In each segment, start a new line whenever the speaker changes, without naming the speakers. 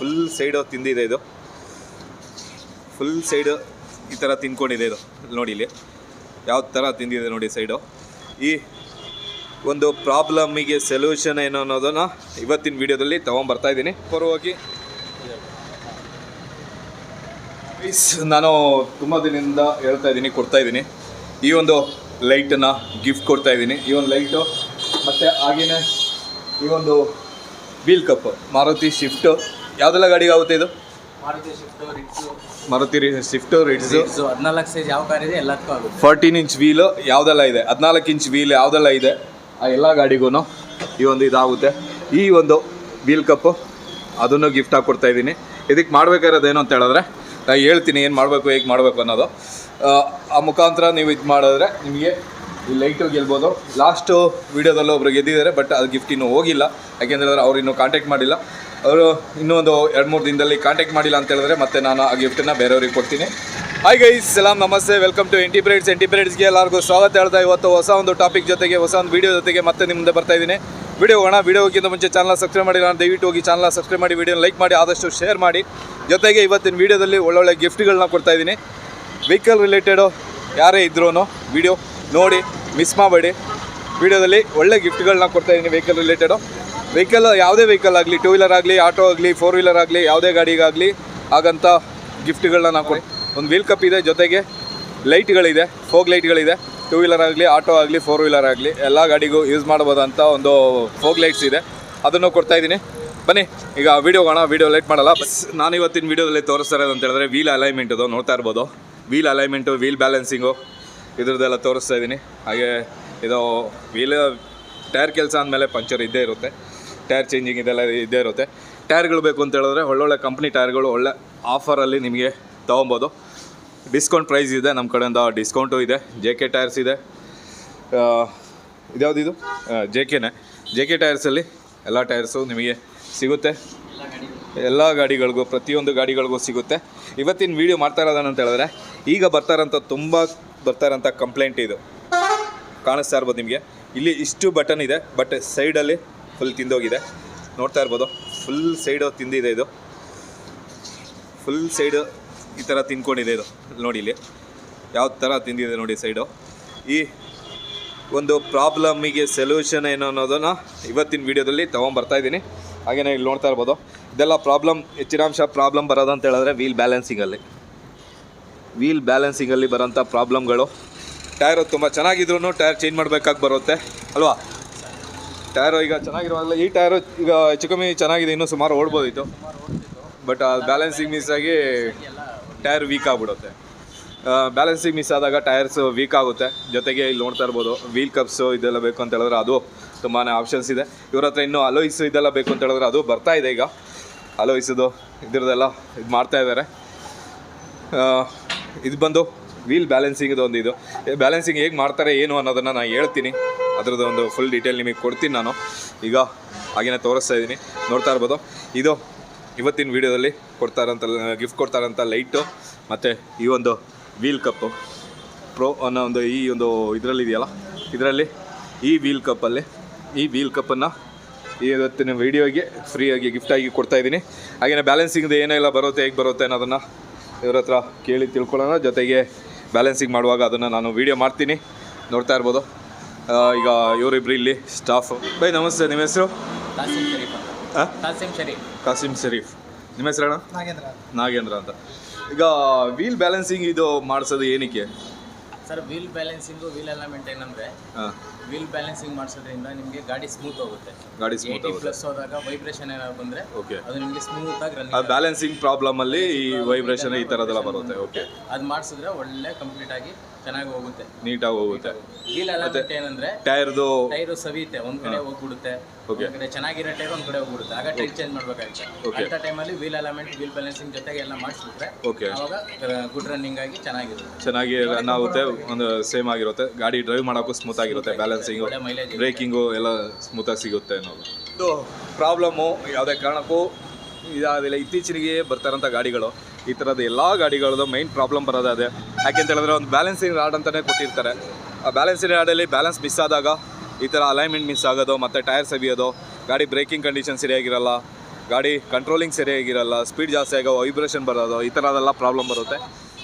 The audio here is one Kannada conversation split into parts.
ಫುಲ್ ಸೈಡು ತಿಂದಿದೆ ಇದು. ಫುಲ್ ಸೈಡು ಈ ಥರ ತಿನ್ಕೊಂಡಿದೆ ಇದು. ನೋಡಿ ಇಲ್ಲಿ. ಯಾವ ಥರ ತಿಂದಿದೆ ನೋಡಿ ಸೈಡು ಈ ಒಂದು ಪ್ರಾಬ್ಲಮಿಗೆ ಸೊಲ್ಯೂಷನ್ ಏನು ಅನ್ನೋದನ್ನು ಇವತ್ತಿನ ವಿಡಿಯೋದಲ್ಲಿ ತೊಗೊಂಬರ್ತಾ ಇದ್ದೀನಿ. ಪರವಾಗಿ ಪ್ಲೀಸ್ ನಾನು ತುಂಬ ದಿನದಿಂದ ಹೇಳ್ತಾ ಇದ್ದೀನಿ, ಕೊಡ್ತಾ ಇದ್ದೀನಿ. ಈ ಒಂದು ಲೈಟನ್ನು ಗಿಫ್ಟ್ ಕೊಡ್ತಾ ಇದ್ದೀನಿ. ಈ ಒಂದು ಲೈಟು ಮತ್ತು ಹಾಗೆಯೇ ಈ ಒಂದು ವೀಲ್ ಕಪ್ ಮಾರುತಿ ಶಿಫ್ಟು ಯಾವುದೆಲ್ಲ ಗಾಡಿಗೆ ಆಗುತ್ತೆ ಇದು?
ಮಾರುತಿ ಶಿಫ್ಟ್
ರಿಡ್ಸ್
ಹದಿನಾಲ್ಕು ಸೈಜ್ ಯಾವ ಕಾರ್ ಇದೆ? ಎಲ್ಲದಕ್ಕೂ ಆಗುತ್ತೆ.
ಫೋರ್ಟೀನ್ ಇಂಚ್ ವೀಲ್ ಯಾವುದೆಲ್ಲ ಇದೆ? ಹದಿನಾಲ್ಕು ಇಂಚ್ ವೀಲ್ ಯಾವುದೆಲ್ಲ ಇದೆ? ಆ ಎಲ್ಲ ಗಾಡಿಗೂ ಈ ಒಂದು ಇದಾಗುತ್ತೆ. ಈ ಒಂದು ವೀಲ್ ಕಪ್ಪು ಅದನ್ನು ಗಿಫ್ಟ್ ಹಾಕಿ ಕೊಡ್ತಾ ಇದ್ದೀನಿ. ಇದಕ್ಕೆ ಮಾಡ್ಬೇಕಾಗಿರೋದು ಏನು ಅಂತ ಹೇಳಿದ್ರೆ ನಾನು ಹೇಳ್ತೀನಿ ಏನು ಮಾಡಬೇಕು ಹೇಗೆ ಮಾಡಬೇಕು ಅನ್ನೋದು. ಆ, ಆ ಮುಖಾಂತರ ನೀವು ಇದು ಮಾಡಿದ್ರೆ ನಿಮಗೆ ಈ ಲೈಟು ಗೆಲ್ಬೋದು. ಲಾಸ್ಟು ವೀಡಿಯೋದಲ್ಲೂ ಒಬ್ರು ಗೆದ್ದಿದ್ದಾರೆ ಬಟ್ ಅದು ಗಿಫ್ಟ್ ಇನ್ನೂ ಹೋಗಿಲ್ಲ. ಯಾಕೆಂದ್ರೆ ಅವ್ರು ಇನ್ನೂ ಕಾಂಟ್ಯಾಕ್ಟ್ ಮಾಡಿಲ್ಲ. ಅವರು ಇನ್ನೊಂದು ಎರಡು ಮೂರು ದಿನದಲ್ಲಿ ಕಾಂಟ್ಯಾಕ್ಟ್ ಮಾಡಿಲ್ಲ ಅಂತ ಹೇಳಿದ್ರೆ ಮತ್ತೆ ನಾನು ಆ ಗಿಫ್ಟನ್ನು ಬೇರೆಯವ್ರಿಗೆ ಕೊಡ್ತೀನಿ. ಹಾಯ್ ಗೈಸ್ ಸಲಾಮ್ ನಮಸ್ತೆ welcome to MT brides MT ಬ್ರೈಡ್ಸ್ಗೆ ಎಲ್ಲರಿಗೂ ಸ್ವಾಗತ ಹೇಳ್ತಾ ಇವತ್ತು ಹೊಸ ಒಂದು ಟಾಪಿಕ್ ಜೊತೆಗೆ, ಹೊಸ ಒಂದು ವಿಡಿಯೋ ಜೊತೆಗೆ ಮತ್ತೆ ನಿಮ್ಮ ಮುಂದೆ ಬರ್ತಾ ಇದ್ದೀನಿ. ವಿಡಿಯೋ ಹೋಗೋಣ ವೀಡಿಯೋಗಿಂತ ಮುಂಚೆ ಚಾನಲ್ ಸಬ್ಸ್ಕ್ರೈಬ್ ಮಾಡಿ ನಾನು ದಯವಿಟ್ಟು ಹೋಗಿ ಚಾನಲ್ ಸಬ್ಸ್ಕ್ರೈಬ್ ಮಾಡಿ ವಿಡಿಯೋ ಲೈಕ್ ಮಾಡಿ, ಆದಷ್ಟು ಶೇರ್ ಮಾಡಿ. ಜೊತೆಗೆ ಇವತ್ತಿನ ವಿಡಿಯೋದಲ್ಲಿ ಒಳ್ಳೊಳ್ಳೆ ಗಿಫ್ಟ್ಗಳನ್ನ ಕೊಡ್ತಾ ಇದ್ದೀನಿ. ವೆಹಿಕಲ್ ರಿಲೇಟೆಡು ಯಾರೇ ಇದ್ರೂ ವೀಡಿಯೋ ನೋಡಿ ಮಿಸ್ ಮಾಡಬೇಡಿ. ವಿಡಿಯೋದಲ್ಲಿ ಒಳ್ಳೆ ಗಿಫ್ಟ್ಗಳನ್ನ ಕೊಡ್ತಾ ಇದ್ದೀನಿ ವೆಹಿಕಲ್ ರಿಲೇಟೆಡು ವೆಹಿಕಲ್ ಯಾವುದೇ ವೆಹಿಕಲ್ ಆಗಲಿ ಟೂ ವೀಲರ್ ಆಗಲಿ ಆಟೋ ಆಗಲಿ ಫೋರ್ ವೀಲರ್ ಆಗಲಿ, ಯಾವುದೇ ಗಾಡಿಗಾಗಲಿ ಹಾಗಂತ ಗಿಫ್ಟ್ಗಳನ್ನ ನಾವು ಕೊಡಿ ಒಂದು ವೀಲ್ ಕಪ್ ಇದೆ, ಜೊತೆಗೆ ಲೈಟ್ಗಳಿದೆ ಫೋಗ್ ಲೈಟ್ಗಳಿದೆ ಟೂ ವೀಲರ್ ಆಗಲಿ ಆಟೋ ಆಗಲಿ ಫೋರ್ ವೀಲರ್ ಆಗಲಿ, ಎಲ್ಲ ಗಾಡಿಗೂ ಯೂಸ್ ಮಾಡ್ಬೋದಂಥ ಒಂದು ಫೋಗ್ ಲೈಟ್ಸ್ ಇದೆ. ಅದನ್ನು ಕೊಡ್ತಾ ಇದ್ದೀನಿ. ಬನ್ನಿ, ಈಗ ವೀಡಿಯೋ ಹೋಗೋಣ ವೀಡಿಯೋ ಲೈಟ್ ಮಾಡಲ್ಲ. ಬಸ್ ನಾನು ಇವತ್ತಿನ ವೀಡಿಯೋದಲ್ಲಿ ತೋರಿಸ್ತಾ ಇರೋದು ಅಂತ ಹೇಳಿದ್ರೆ ವೀಲ್ ಅಲೈನ್ಮೆಂಟ್ ಅದು ನೋಡ್ತಾ ಇರ್ಬೋದು. ವೀಲ್ ಅಲೈನ್ಮೆಂಟು ವೀಲ್ ಬ್ಯಾಲೆನ್ಸಿಂಗು ಇದ್ರದ್ದೆಲ್ಲ ತೋರಿಸ್ತಾ ಇದ್ದೀನಿ. ಹಾಗೆ ಇದು ವೀಲ್ ಟೈರ್ ಕೆಲಸ ಅಂದಮೇಲೆ ಪಂಚರ್ ಇದ್ದೇ ಇರುತ್ತೆ. ಟೈರ್ ಚೇಂಜಿಂಗ್ ಇದೆಲ್ಲ ಇದ್ದೇ ಇರುತ್ತೆ. ಟೈರ್ಗಳು ಬೇಕು ಅಂತ ಹೇಳಿದ್ರೆ ಒಳ್ಳೊಳ್ಳೆ ಕಂಪ್ನಿ ಟೈರ್ಗಳು ಒಳ್ಳೆ ಆಫರಲ್ಲಿ ನಿಮಗೆ ತೊಗೊಬೋದು. ಡಿಸ್ಕೌಂಟ್ ಪ್ರೈಸ್ ಇದೆ, ನಮ್ಮ ಕಡೆಯಿಂದ ಡಿಸ್ಕೌಂಟು ಇದೆ. ಜೆ ಕೆ ಟೈರ್ಸ್ ಇದೆ. ಇದ್ಯಾವುದಿದು ಇದ್ಯಾವ್ದು ಇದು? ಜೆ ಕೆನೇ ಜೆ ಕೆ ಟೈರ್ಸಲ್ಲಿ ಎಲ್ಲ ಟೈರ್ಸು ನಿಮಗೆ ಸಿಗುತ್ತೆ. ಎಲ್ಲ ಗಾಡಿಗಳಿಗೂ, ಪ್ರತಿಯೊಂದು ಗಾಡಿಗಳಿಗೂ ಸಿಗುತ್ತೆ. ಇವತ್ತಿನ ವೀಡಿಯೋ ಮಾಡ್ತಾ ಅಂತ ಹೇಳಿದ್ರೆ, ಈಗ ಬರ್ತಾರಂಥ ತುಂಬ ಬರ್ತಾ ಇರೋಂಥ ಕಂಪ್ಲೇಂಟ್ ಇದು. ಕಾಣಿಸ್ತಾ ಇರ್ಬೋದು ನಿಮಗೆ. ಇಲ್ಲಿ ಇಷ್ಟು ಬಟನ್ ಇದೆ ಬಟ್ ಸೈಡಲ್ಲಿ ಫುಲ್ ತಿಂದೋಗಿದೆ. ನೋಡ್ತಾ ಇರ್ಬೋದು. ಫುಲ್ ಸೈಡು ತಿಂದಿದೆ ಇದು. ಫುಲ್ ಸೈಡು ಈ ಥರ ತಿನ್ಕೊಂಡಿದೆ ಇದು. ನೋಡಿ ಇಲ್ಲಿ. ಯಾವ ಥರ ತಿಂದಿದೆ ನೋಡಿ ಸೈಡು ಈ ಒಂದು ಪ್ರಾಬ್ಲಮಿಗೆ ಸೊಲ್ಯೂಷನ್ ಏನು ಅನ್ನೋದನ್ನು ಇವತ್ತಿನ ವೀಡಿಯೋದಲ್ಲಿ ತೊಗೊಂಬರ್ತಾ ಇದ್ದೀನಿ. ಹಾಗೆಯೇ ಇಲ್ಲಿ ನೋಡ್ತಾ ಇರ್ಬೋದು. ಇದೆಲ್ಲ ಪ್ರಾಬ್ಲಮ್ ಹೆಚ್ಚಿನಾಂಶ ಪ್ರಾಬ್ಲಮ್ ಬರೋದು ಅಂತ ಹೇಳಿದ್ರೆ ವೀಲ್ ಬ್ಯಾಲೆನ್ಸಿಂಗಲ್ಲಿ ವೀಲ್ ಬ್ಯಾಲೆನ್ಸಿಂಗಲ್ಲಿ ಬರೋಂಥ ಪ್ರಾಬ್ಲಮ್ಗಳು ಟೈರು ತುಂಬ ಚೆನ್ನಾಗಿದ್ರು ಟೈರ್ ಚೇಂಜ್ ಮಾಡಬೇಕಾಗಿ ಬರುತ್ತೆ. ಅಲ್ವಾ? ಟೈರು ಈಗ ಚೆನ್ನಾಗಿರುವಾಗಲೇ ಈ ಟೈರು ಈಗ ಹೆಚ್ಚು ಕಮ್ಮಿ ಚೆನ್ನಾಗಿದೆ, ಇನ್ನೂ ಸುಮಾರು ಓಡ್ಬೋದಿತ್ತು. ಬಟ್ ಆ ಬ್ಯಾಲೆನ್ಸಿಂಗ್ ಮಿಸ್ ಆಗಿ ಟೈರ್ ವೀಕ್ ಆಗಿಬಿಡುತ್ತೆ. ಬ್ಯಾಲೆನ್ಸಿಂಗ್ ಮಿಸ್ ಆದಾಗ ಟೈರ್ಸ್ ವೀಕ್ ಆಗುತ್ತೆ. ಜೊತೆಗೆ ಇಲ್ಲಿ ನೋಡ್ತಾ ಇರ್ಬೋದು ವೀಲ್ ಕಪ್ಸು ಇದೆಲ್ಲ ಬೇಕು ಅಂತ ಹೇಳಿದ್ರೆ ಅದು ತುಂಬಾ ಆಪ್ಷನ್ಸ್ ಇದೆ. ಇವ್ರ ಹತ್ರ ಇನ್ನೂ ಅಲೋಯ್ಸ್ ಇದೆಲ್ಲ ಬೇಕು ಅಂತ ಹೇಳಿದ್ರೆ ಅದು ಬರ್ತಾ ಇದೆ ಈಗ. ಅಲೋಯಿಸೋದು ಇದ್ರದ್ದೆಲ್ಲ ಇದು ಮಾಡ್ತಾ ಇದ್ದಾರೆ. ಇದು ಬಂದು ವೀಲ್ ಬ್ಯಾಲೆನ್ಸಿಂಗ್ದು ಒಂದು ಇದು ಬ್ಯಾಲೆನ್ಸಿಂಗ್ ಹೇಗೆ ಮಾಡ್ತಾರೆ, ಏನು ಅನ್ನೋದನ್ನು ನಾನು ಹೇಳ್ತೀನಿ. ಅದ್ರದ್ದು ಒಂದು ಫುಲ್ ಡೀಟೇಲ್ ನಿಮಗೆ ಕೊಡ್ತೀನಿ ನಾನು. ಈಗ ಹಾಗೇನೆ ತೋರಿಸ್ತಾ ಇದ್ದೀನಿ. ನೋಡ್ತಾ ಇರ್ಬೋದು. ಇದು ಇವತ್ತಿನ ವೀಡಿಯೋದಲ್ಲಿ ಕೊಡ್ತಾ ಇರೋಂಥ ಗಿಫ್ಟ್ ಕೊಡ್ತಾ ಇರೋಂಥ ಲೈಟು ಮತ್ತು ಈ ಒಂದು ವೀಲ್ ಕಪ್ಪು ಪ್ರೋ ಅನ್ನೋ ಒಂದು ಈ ಒಂದು ಇದರಲ್ಲಿ ಇದೆಯಲ್ಲ? ಇದರಲ್ಲಿ ಈ ವೀಲ್ ಕಪ್ಪಲ್ಲಿ ಈ ವೀಲ್ ಕಪ್ಪನ್ನು ಇವತ್ತಿನ ವೀಡಿಯೋಗೆ ಫ್ರೀಯಾಗಿ ಗಿಫ್ಟಾಗಿ ಕೊಡ್ತಾ ಇದ್ದೀನಿ. ಹಾಗೆಯೇ ಬ್ಯಾಲೆನ್ಸಿಂಗ್ದು ಏನೆಲ್ಲ ಬರುತ್ತೆ, ಹೇಗೆ ಬರುತ್ತೆ ಅನ್ನೋದನ್ನು ಇವ್ರ ಹತ್ರ ಕೇಳಿ ತಿಳ್ಕೊಳ್ಳೋಣ. ಜೊತೆಗೆ ಬ್ಯಾಲೆನ್ಸಿಂಗ್ ಮಾಡುವಾಗ ಅದನ್ನು ನಾನು ವೀಡಿಯೋ ಮಾಡ್ತೀನಿ. ನೋಡ್ತಾ ಇರ್ಬೋದು. ಈಗ ಇವರಿಬ್ರು ಇಲ್ಲಿ ಸ್ಟಾಫ್ ಬೈ ನಮಸ್ತೆ ನಿಮ್ಮ ಹೆಸರು?
ಕಾಸಿಂ ಶರೀಫ್
ಹಾಂ
ಕಾಸಿಂ ಶರೀಫ್.
ಕಾಸಿಮ್ ಶರೀಫ್. ನಿಮ್ಮ ಹೆಸರಣ್ಣ
ನಾಗೇಂದ್ರ
ನಾಗೇಂದ್ರ ಅಂತ. ಈಗ ವೀಲ್ ಬ್ಯಾಲೆನ್ಸಿಂಗ್ ಇದು ಮಾಡಿಸೋದು ಏನಕ್ಕೆ?
ಸರ್ ವೀಲ್ ಬ್ಯಾಲೆನ್ಸಿಂಗು ವೀಲ್ ಎಲ್ಲ ಮೇಂಟೈನ್
ಹಾಂ
ವೀಲ್ ಬ್ಯಾಲೆನ್ಸಿಂಗ್ ಮಾಡಿಸೋದ್ರಿಂದ ನಿಮಗೆ ಗಾಡಿ ಸ್ಮೂತ್ ಹೋಗುತ್ತೆ.
ಗಾಡಿ ಸ್ಮೂತ್
ಏಯ್ಟಿ ಪ್ಲಸ್ ಹೋದಾಗ ವೈಬ್ರೇಷನ್ ಏನಾದ್ರು ಬಂದ್ರೆ
ಓಕೆ
ಅದು ನಿಮಗೆ ಸ್ಮೂತ್ ಆಗಿ ರನ್
ಆ ಬ್ಯಾಲೆನ್ಸಿಂಗ್ ಪ್ರಾಬ್ಲಮಲ್ಲಿ ಈ ವೈಬ್ರೇಷನ್ ಈ ಥರದೆಲ್ಲ ಬರುತ್ತೆ. ಓಕೆ
ಅದು ಮಾಡಿಸಿದ್ರೆ ಒಳ್ಳೆ ಕಂಪ್ಲೀಟ್ ಆಗಿ ಚೆನ್ನಾಗಿ ಹೋಗುತ್ತೆ.
ನೀಟಾಗಿ ಹೋಗುತ್ತೆ.
ವೀಲ್ ಎಲ್ಲ ಏನಂದ್ರೆ
ಟೈರ್ದು
ಟೈರ್ ಸವಿಯುತ್ತೆ. ಒಂದ್ ಕಡೆ ಹೋಗ್ಬಿಡುತ್ತೆ
Okay.
ಒಂದ್ ಕಡೆ ಚೆನ್ನಾಗಿರೋ ಟೈರ್ ಒಂದ್ ಕಡೆ ಹೋಗ್ಬಿಡುತ್ತೆ. ಆಗ ಟೈರ್ ಚೇಂಜ್ ಮಾಡ್ಬೇಕಾಗುತ್ತೆ.
Okay.
ಅಂತ ಟೈಮಲ್ಲಿ ವೀಲ್ ಅಲೈನ್ಮೆಂಟ್ ವೀಲ್ ಬ್ಯಾಲೆನ್ಸಿಂಗ್ ಜೊತೆಗೆ ಎಲ್ಲ ಮಾಡಿಸ್ಬಿಟ್ರೆ
ಓಕೆ
ಅವಾಗ ಗುಡ್ ರನ್ನಿಂಗ್ ಆಗಿ ಚೆನ್ನಾಗಿರುತ್ತೆ.
ಚೆನ್ನಾಗಿ ರನ್ ಆಗುತ್ತೆ ಒಂದು ಸೇಮ್ ಆಗಿರುತ್ತೆ. ಗಾಡಿ ಡ್ರೈವ್ ಮಾಡೋಕ್ಕೂ ಸ್ಮೂತ್ ಆಗಿರುತ್ತೆ ಬ್ಯಾಲೆನ್ಸಿಂಗು ಬ್ರೇಕಿಂಗು ಎಲ್ಲ ಸ್ಮೂತಾಗಿ ಸಿಗುತ್ತೆ ಅನ್ನೋದು. ಇದು ಪ್ರಾಬ್ಲಮ್ಮು ಯಾವುದೇ ಕಾರಣಕ್ಕೂ ಇದಾದಿಲ್ಲ ಇತ್ತೀಚೆಗೆ ಬರ್ತಾರಂಥ ಗಾಡಿಗಳು. ಈ ಥರದ ಎಲ್ಲ ಗಾಡಿಗಳದ್ದು ಮೈನ್ ಪ್ರಾಬ್ಲಮ್ ಬರೋದು ಅದೇ. ಯಾಕೆಂತ ಹೇಳಿದ್ರೆ ಒಂದು ಬ್ಯಾಲೆನ್ಸಿಂಗ್ ರಾಡ್ ಅಂತಲೇ ಕೊಟ್ಟಿರ್ತಾರೆ. ಆ ಬ್ಯಾಲೆನ್ಸಿಂಗ್ ರಾಡಲ್ಲಿ ಬ್ಯಾಲೆನ್ಸ್ ಮಿಸ್ ಆದಾಗ, ಈ ಥರ ಅಲೈನ್ಮೆಂಟ್ ಮಿಸ್ ಆಗೋದು, ಮತ್ತು ಟೈರ್ ಸವಿಯೋದು ಗಾಡಿ ಬ್ರೇಕಿಂಗ್ ಕಂಡೀಷನ್ ಸರಿಯಾಗಿರಲ್ಲ, ಗಾಡಿ ಕಂಟ್ರೋಲಿಂಗ್ ಸರಿಯಾಗಿರಲ್ಲ ಸ್ಪೀಡ್ ಜಾಸ್ತಿ ಆಗೋ ವೈಬ್ರೇಷನ್ ಬರೋದು, ಈ ಥರದೆಲ್ಲ ಪ್ರಾಬ್ಲಮ್ ಬರುತ್ತೆ.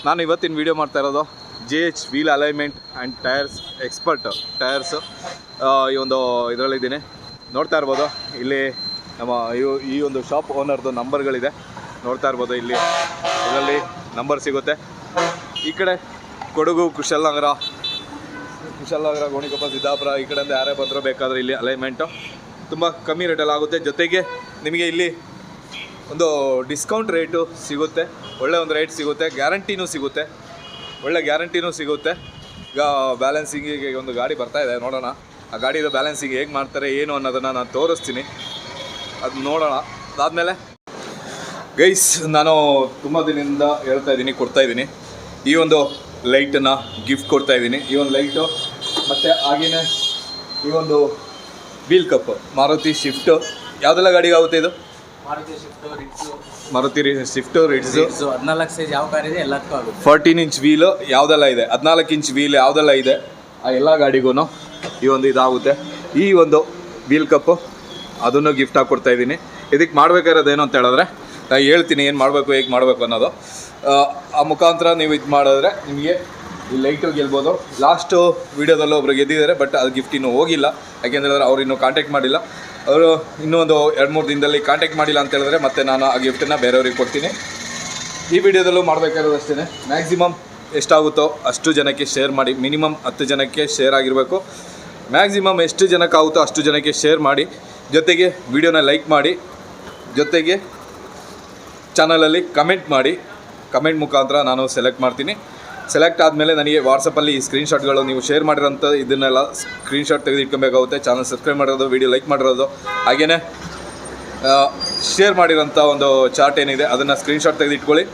ನಾನು ಇವತ್ತಿನ ವೀಡಿಯೋ ಮಾಡ್ತಾ ಇರೋದು J H wheel alignment and tyres expert tyres ಈ ಒಂದು ಇದರಲ್ಲಿದ್ದೀನಿ. ನೋಡ್ತಾ ಇರ್ಬೋದು, ಇಲ್ಲಿ ನಮ್ಮ ಈ ಒಂದು ಶಾಪ್ ಓನರ್ದು ನಂಬರ್ಗಳಿದೆ ನೋಡ್ತಾ ಇರ್ಬೋದು, ಇಲ್ಲಿ ಇದರಲ್ಲಿ ನಂಬರ್ ಸಿಗುತ್ತೆ. ಈ ಕಡೆ ಕೊಡಗು ಕುಶಾಲನಗರ ಕುಶಾಲನಗರ ಗೋಣಿಕೊಪ್ಪ, ಸಿದ್ದಾಪುರ, ಈ ಕಡೆಯಿಂದ ಯಾರೇ ಬಂದರೂ ಬೇಕಾದರೆ ಇಲ್ಲಿ ಅಲೈನ್ಮೆಂಟು ತುಂಬ ಕಮ್ಮಿ ರೇಟಲ್ಲಿ ಆಗುತ್ತೆ. ಜೊತೆಗೆ ನಿಮಗೆ ಇಲ್ಲಿ ಒಂದು ಡಿಸ್ಕೌಂಟ್ ರೇಟು ಸಿಗುತ್ತೆ. ಒಳ್ಳೆ ಒಂದು ರೇಟ್ ಸಿಗುತ್ತೆ. ಗ್ಯಾರಂಟಿನೂ ಸಿಗುತ್ತೆ. ಒಳ್ಳೆ ಗ್ಯಾರಂಟಿನೂ ಸಿಗುತ್ತೆ. ಈಗ ಬ್ಯಾಲೆನ್ಸಿಂಗಿಗೆ ಒಂದು ಗಾಡಿ ಬರ್ತಾ ಇದೆ, ನೋಡೋಣ. ಆ ಗಾಡಿದು ಬ್ಯಾಲೆನ್ಸಿಂಗ್ ಹೇಗೆ ಮಾಡ್ತಾರೆ, ಏನು ಅನ್ನೋದನ್ನು ನಾನು ತೋರಿಸ್ತೀನಿ. ಅದು ನೋಡೋಣ. ಅದಾದಮೇಲೆ ಗೈಸ್ ನಾನು ತುಂಬ ದಿನದಿಂದ ಹೇಳ್ತಾ ಇದ್ದೀನಿ, ಕೊಡ್ತಾ ಇದ್ದೀನಿ. ಈ ಒಂದು ಲೈಟನ್ನು ಗಿಫ್ಟ್ ಕೊಡ್ತಾ ಇದ್ದೀನಿ. ಈ ಒಂದು ಲೈಟು ಮತ್ತು ಹಾಗೆಯೇ ಈ ಒಂದು ವೀಲ್ ಕಪ್ ಮಾರುತಿ ಶಿಫ್ಟು ಯಾವುದೆಲ್ಲ ಗಾಡಿಗೆ ಆಗುತ್ತೆ ಇದು?
ಮಾರುತಿ ಶಿಫ್ಟು
ಮಾರುತಿ ಸ್ವಿಫ್ಟ್ ರಿಡ್ಸು
ಸೊ ಹದಿನಾಲ್ಕು ಸೈಜ್ ಯಾವ ಕಾರ್ ಇದೆ ಎಲ್ಲದಕ್ಕೂ ಆಗುತ್ತೆ.
ಫೋರ್ಟೀನ್ ಇಂಚ್ ವೀಲ್ ಯಾವುದೆಲ್ಲ ಇದೆ? ಹದಿನಾಲ್ಕು ಇಂಚ್ ವೀಲ್ ಯಾವುದೆಲ್ಲ ಇದೆ? ಆ ಎಲ್ಲ ಗಾಡಿಗೂ ಈ ಒಂದು ಇದಾಗುತ್ತೆ. ಈ ಒಂದು ವೀಲ್ ಕಪ್ಪು ಅದನ್ನು ಗಿಫ್ಟ್ ಆಗಿ ಕೊಡ್ತಾ ಇದ್ದೀನಿ. ಇದಕ್ಕೆ ಮಾಡಬೇಕಾಗಿರೋದು ಏನು ಅಂತ ಹೇಳಿದ್ರೆ ನಾನು ಹೇಳ್ತೀನಿ ಏನು ಮಾಡಬೇಕು ಹೇಗೆ ಮಾಡಬೇಕು ಅನ್ನೋದು. ಆ, ಆ ಮುಖಾಂತರ ನೀವು ಇದು ಮಾಡಿದ್ರೆ ನಿಮಗೆ ಈ ಲೈಟು ಗೆಲ್ಬೋದು. ಲಾಸ್ಟು ವೀಡಿಯೋದಲ್ಲೂ ಒಬ್ರು ಗೆದ್ದಿದ್ದಾರೆ ಬಟ್ ಅದು ಗಿಫ್ಟ್ ಇನ್ನೂ ಹೋಗಿಲ್ಲ. ಯಾಕೆಂದರೆ ಅವ್ರು ಇನ್ನೂ ಕಾಂಟ್ಯಾಕ್ಟ್ ಮಾಡಿಲ್ಲ. ಅವರು ಇನ್ನೊಂದು ಎರಡು ಮೂರು ದಿನದಲ್ಲಿ ಕಾಂಟ್ಯಾಕ್ಟ್ ಮಾಡಿಲ್ಲ ಅಂತ ಹೇಳಿದ್ರೆ ಮತ್ತೆ ನಾನು ಆ ಗಿಫ್ಟನ್ನು ಬೇರೆಯವ್ರಿಗೆ ಕೊಡ್ತೀನಿ. ಈ ವಿಡಿಯೋದಲ್ಲೂ ಮಾಡಬೇಕಾಗಿರೋದು ಅಷ್ಟೇ ಮ್ಯಾಕ್ಸಿಮಮ್ ಎಷ್ಟಾಗುತ್ತೋ ಅಷ್ಟು ಜನಕ್ಕೆ ಶೇರ್ ಮಾಡಿ ಮಿನಿಮಮ್ ಹತ್ತು ಜನಕ್ಕೆ ಶೇರ್ ಆಗಿರಬೇಕು. ಮ್ಯಾಕ್ಸಿಮಮ್ ಎಷ್ಟು ಜನಕ್ಕಾಗುತ್ತೋ ಅಷ್ಟು ಜನಕ್ಕೆ ಶೇರ್ ಮಾಡಿ, ಜೊತೆಗೆ ವಿಡಿಯೋನ ಲೈಕ್ ಮಾಡಿ, ಜೊತೆಗೆ ಚಾನಲಲ್ಲಿ ಕಮೆಂಟ್ ಮಾಡಿ. ಕಮೆಂಟ್ ಮುಖಾಂತರ ನಾನು ಸೆಲೆಕ್ಟ್ ಮಾಡ್ತೀನಿ. ಸೆಲೆಕ್ಟ್ ಆದಮೇಲೆ ನನಗೆ ವಾಟ್ಸಪ್ಪಲ್ಲಿ ಈ ಸ್ಕ್ರೀನ್ಶಾಟ್ಗಳು ನೀವು ಶೇರ್ ಮಾಡಿರೋಂಥ ಇದನ್ನೆಲ್ಲ ಸ್ಕ್ರೀನ್ಶಾಟ್ ತೆಗೆದು ಇಟ್ಕೊಬೇಕಾಗುತ್ತೆ ಚಾನಲ್ ಸಬ್ಸ್ಕ್ರೈಬ್ ಮಾಡಿರೋದು ವೀಡಿಯೋ ಲೈಕ್ ಮಾಡಿರೋದು. ಹಾಗೆಯೇ ಶೇರ್ ಮಾಡಿರೋಂಥ ಒಂದು ಚಾರ್ಟ್ ಏನಿದೆ, ಅದನ್ನು ಸ್ಕ್ರೀನ್ಶಾಟ್ ತೆಗೆದಿಟ್ಕೊಳ್ಳಿ.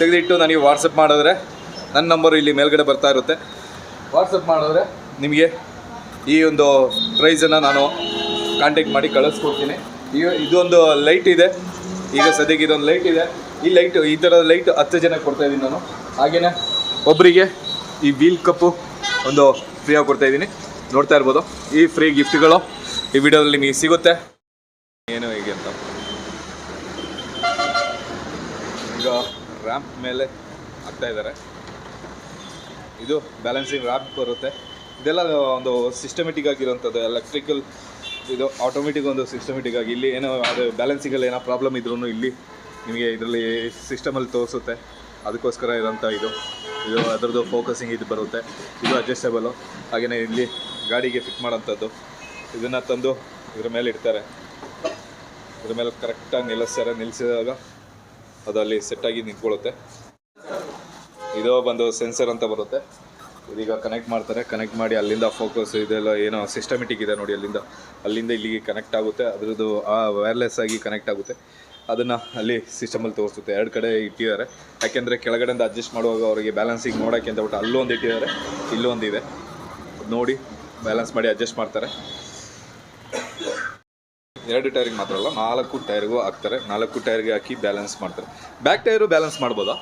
ತೆಗೆದಿಟ್ಟು ನನಗೆ ವಾಟ್ಸಪ್ ಮಾಡಿದ್ರೆ ನನ್ನ ನಂಬರು ಇಲ್ಲಿ ಮೇಲ್ಗಡೆ ಬರ್ತಾ ಇರುತ್ತೆ. ವಾಟ್ಸಪ್ ಮಾಡಿದ್ರೆ ನಿಮಗೆ ಈ ಒಂದು ಪ್ರೈಸನ್ನು ನಾನು ಕಾಂಟ್ಯಾಕ್ಟ್ ಮಾಡಿ ಕಳಿಸ್ಕೊಡ್ತೀನಿ. ಈ ಇದೊಂದು ಲೈಟ್ ಇದೆ. ಈಗ ಸದ್ಯಕ್ಕೆ ಇದೊಂದು ಲೈಟ್ ಇದೆ. ಈ ಲೈಟ್ ಈ ಥರದ ಲೈಟ್ ಹತ್ತು ಜನಕ್ಕೆ ಕೊಡ್ತಾಯಿದ್ದೀನಿ ನಾನು. ಹಾಗೆಯೇ ಒಬ್ಬರಿಗೆ ಈ ವೀಲ್ ಕಪ್ಪು ಒಂದು ಫ್ರೀಯಾಗಿ ಕೊಡ್ತಾ ಇದ್ದೀನಿ. ನೋಡ್ತಾ ಇರ್ಬೋದು. ಈ ಫ್ರೀ ಗಿಫ್ಟ್ಗಳು ಈ ವಿಡಿಯೋದಲ್ಲಿ ನಿಮಗೆ ಸಿಗುತ್ತೆ. ಏನು ಹೇಗೆ ಅಂತ. ಈಗ ರ್ಯಾಂಪ್ ಮೇಲೆ ಆಗ್ತಾ ಇದ್ದಾರೆ. ಇದು ಬ್ಯಾಲೆನ್ಸಿಂಗ್ ರ್ಯಾಂಪ್ ಬರುತ್ತೆ. ಇದೆಲ್ಲ ಒಂದು ಸಿಸ್ಟಮೆಟಿಕ್ ಆಗಿರೋಂಥದ್ದು ಎಲೆಕ್ಟ್ರಿಕಲ್ ಇದು ಆಟೋಮೆಟಿಕ್ ಒಂದು ಸಿಸ್ಟಮೆಟಿಕ್ ಆಗಿ ಇಲ್ಲಿ ಏನೋ ಅದು ಬ್ಯಾಲೆನ್ಸಿಂಗಲ್ಲಿ ಏನೋ ಪ್ರಾಬ್ಲಮ್ ಇದ್ರೂ ಇಲ್ಲಿ ನಿಮಗೆ ಇದರಲ್ಲಿ ಸಿಸ್ಟಮಲ್ಲಿ ತೋರಿಸುತ್ತೆ. ಅದಕ್ಕೋಸ್ಕರ ಇರೋಂಥ ಇದು. ಇದು ಅದರದ್ದು ಫೋಕಸಿಂಗ್ ಇದು ಬರುತ್ತೆ. ಇದು ಅಡ್ಜಸ್ಟಬಲು ಹಾಗೆಯೇ ಇಲ್ಲಿ ಗಾಡಿಗೆ ಫಿಟ್ ಮಾಡೋಂಥದ್ದು ಇದನ್ನು ತಂದು ಇದ್ರ ಮೇಲೆ ಇಡ್ತಾರೆ. ಇದ್ರ ಮೇಲೆ ಕರೆಕ್ಟಾಗಿ ನಿಲ್ಲಿಸ್ತಾರೆ. ನಿಲ್ಲಿಸಿದಾಗ ಅದು ಅಲ್ಲಿ ಸೆಟ್ಟಾಗಿ ನಿಂತ್ಕೊಳ್ಳುತ್ತೆ. ಇದು ಬಂದು ಸೆನ್ಸರ್ ಅಂತ ಬರುತ್ತೆ. ಇದೀಗ ಕನೆಕ್ಟ್ ಮಾಡ್ತಾರೆ. ಕನೆಕ್ಟ್ ಮಾಡಿ ಅಲ್ಲಿಂದ ಫೋಕಸ್ ಇದೆಲ್ಲ ಏನೋ ಸಿಸ್ಟಮೆಟಿಕ್ ಇದೆ ನೋಡಿ ಅಲ್ಲಿಂದ. ಅಲ್ಲಿಂದ ಇಲ್ಲಿಗೆ ಕನೆಕ್ಟ್ ಆಗುತ್ತೆ. ಅದರದ್ದು ಆ ವೈರ್ಲೆಸ್ ಆಗಿ ಕನೆಕ್ಟ್ ಆಗುತ್ತೆ. ಅದನ್ನು ಅಲ್ಲಿ ಸಿಸ್ಟಮಲ್ಲಿ ತೋರಿಸುತ್ತೆ. ಎರಡು ಕಡೆ ಇಟ್ಟಿದ್ದಾರೆ. ಯಾಕೆಂದರೆ ಕೆಳಗಡೆಯಿಂದ ಅಡ್ಜಸ್ಟ್ ಮಾಡುವಾಗ ಅವರಿಗೆ ಬ್ಯಾಲೆನ್ಸಿಂಗ್ ನೋಡೋಕ್ಕೆ ಅಂತ ಬಿಟ್ಟು ಅಲ್ಲೊಂದು ಇಟ್ಟಿದ್ದಾರೆ. ಇಲ್ಲೂ ಇದೆ. ಅದ್ ನೋಡಿ ಬ್ಯಾಲೆನ್ಸ್ ಮಾಡಿ ಅಡ್ಜಸ್ಟ್ ಮಾಡ್ತಾರೆ. ಎರಡು ಟೈರಿಗೆ ಮಾತ್ರ ಅಲ್ಲ ನಾಲ್ಕು ಟೈರ್ಗೂ ಹಾಕ್ತಾರೆ. ನಾಲ್ಕು ಟೈರ್ಗೆ ಹಾಕಿ ಬ್ಯಾಲೆನ್ಸ್ ಮಾಡ್ತಾರೆ. ಬ್ಯಾಕ್ ಟೈರು ಬ್ಯಾಲೆನ್ಸ್ ಮಾಡ್ಬೋದಾ?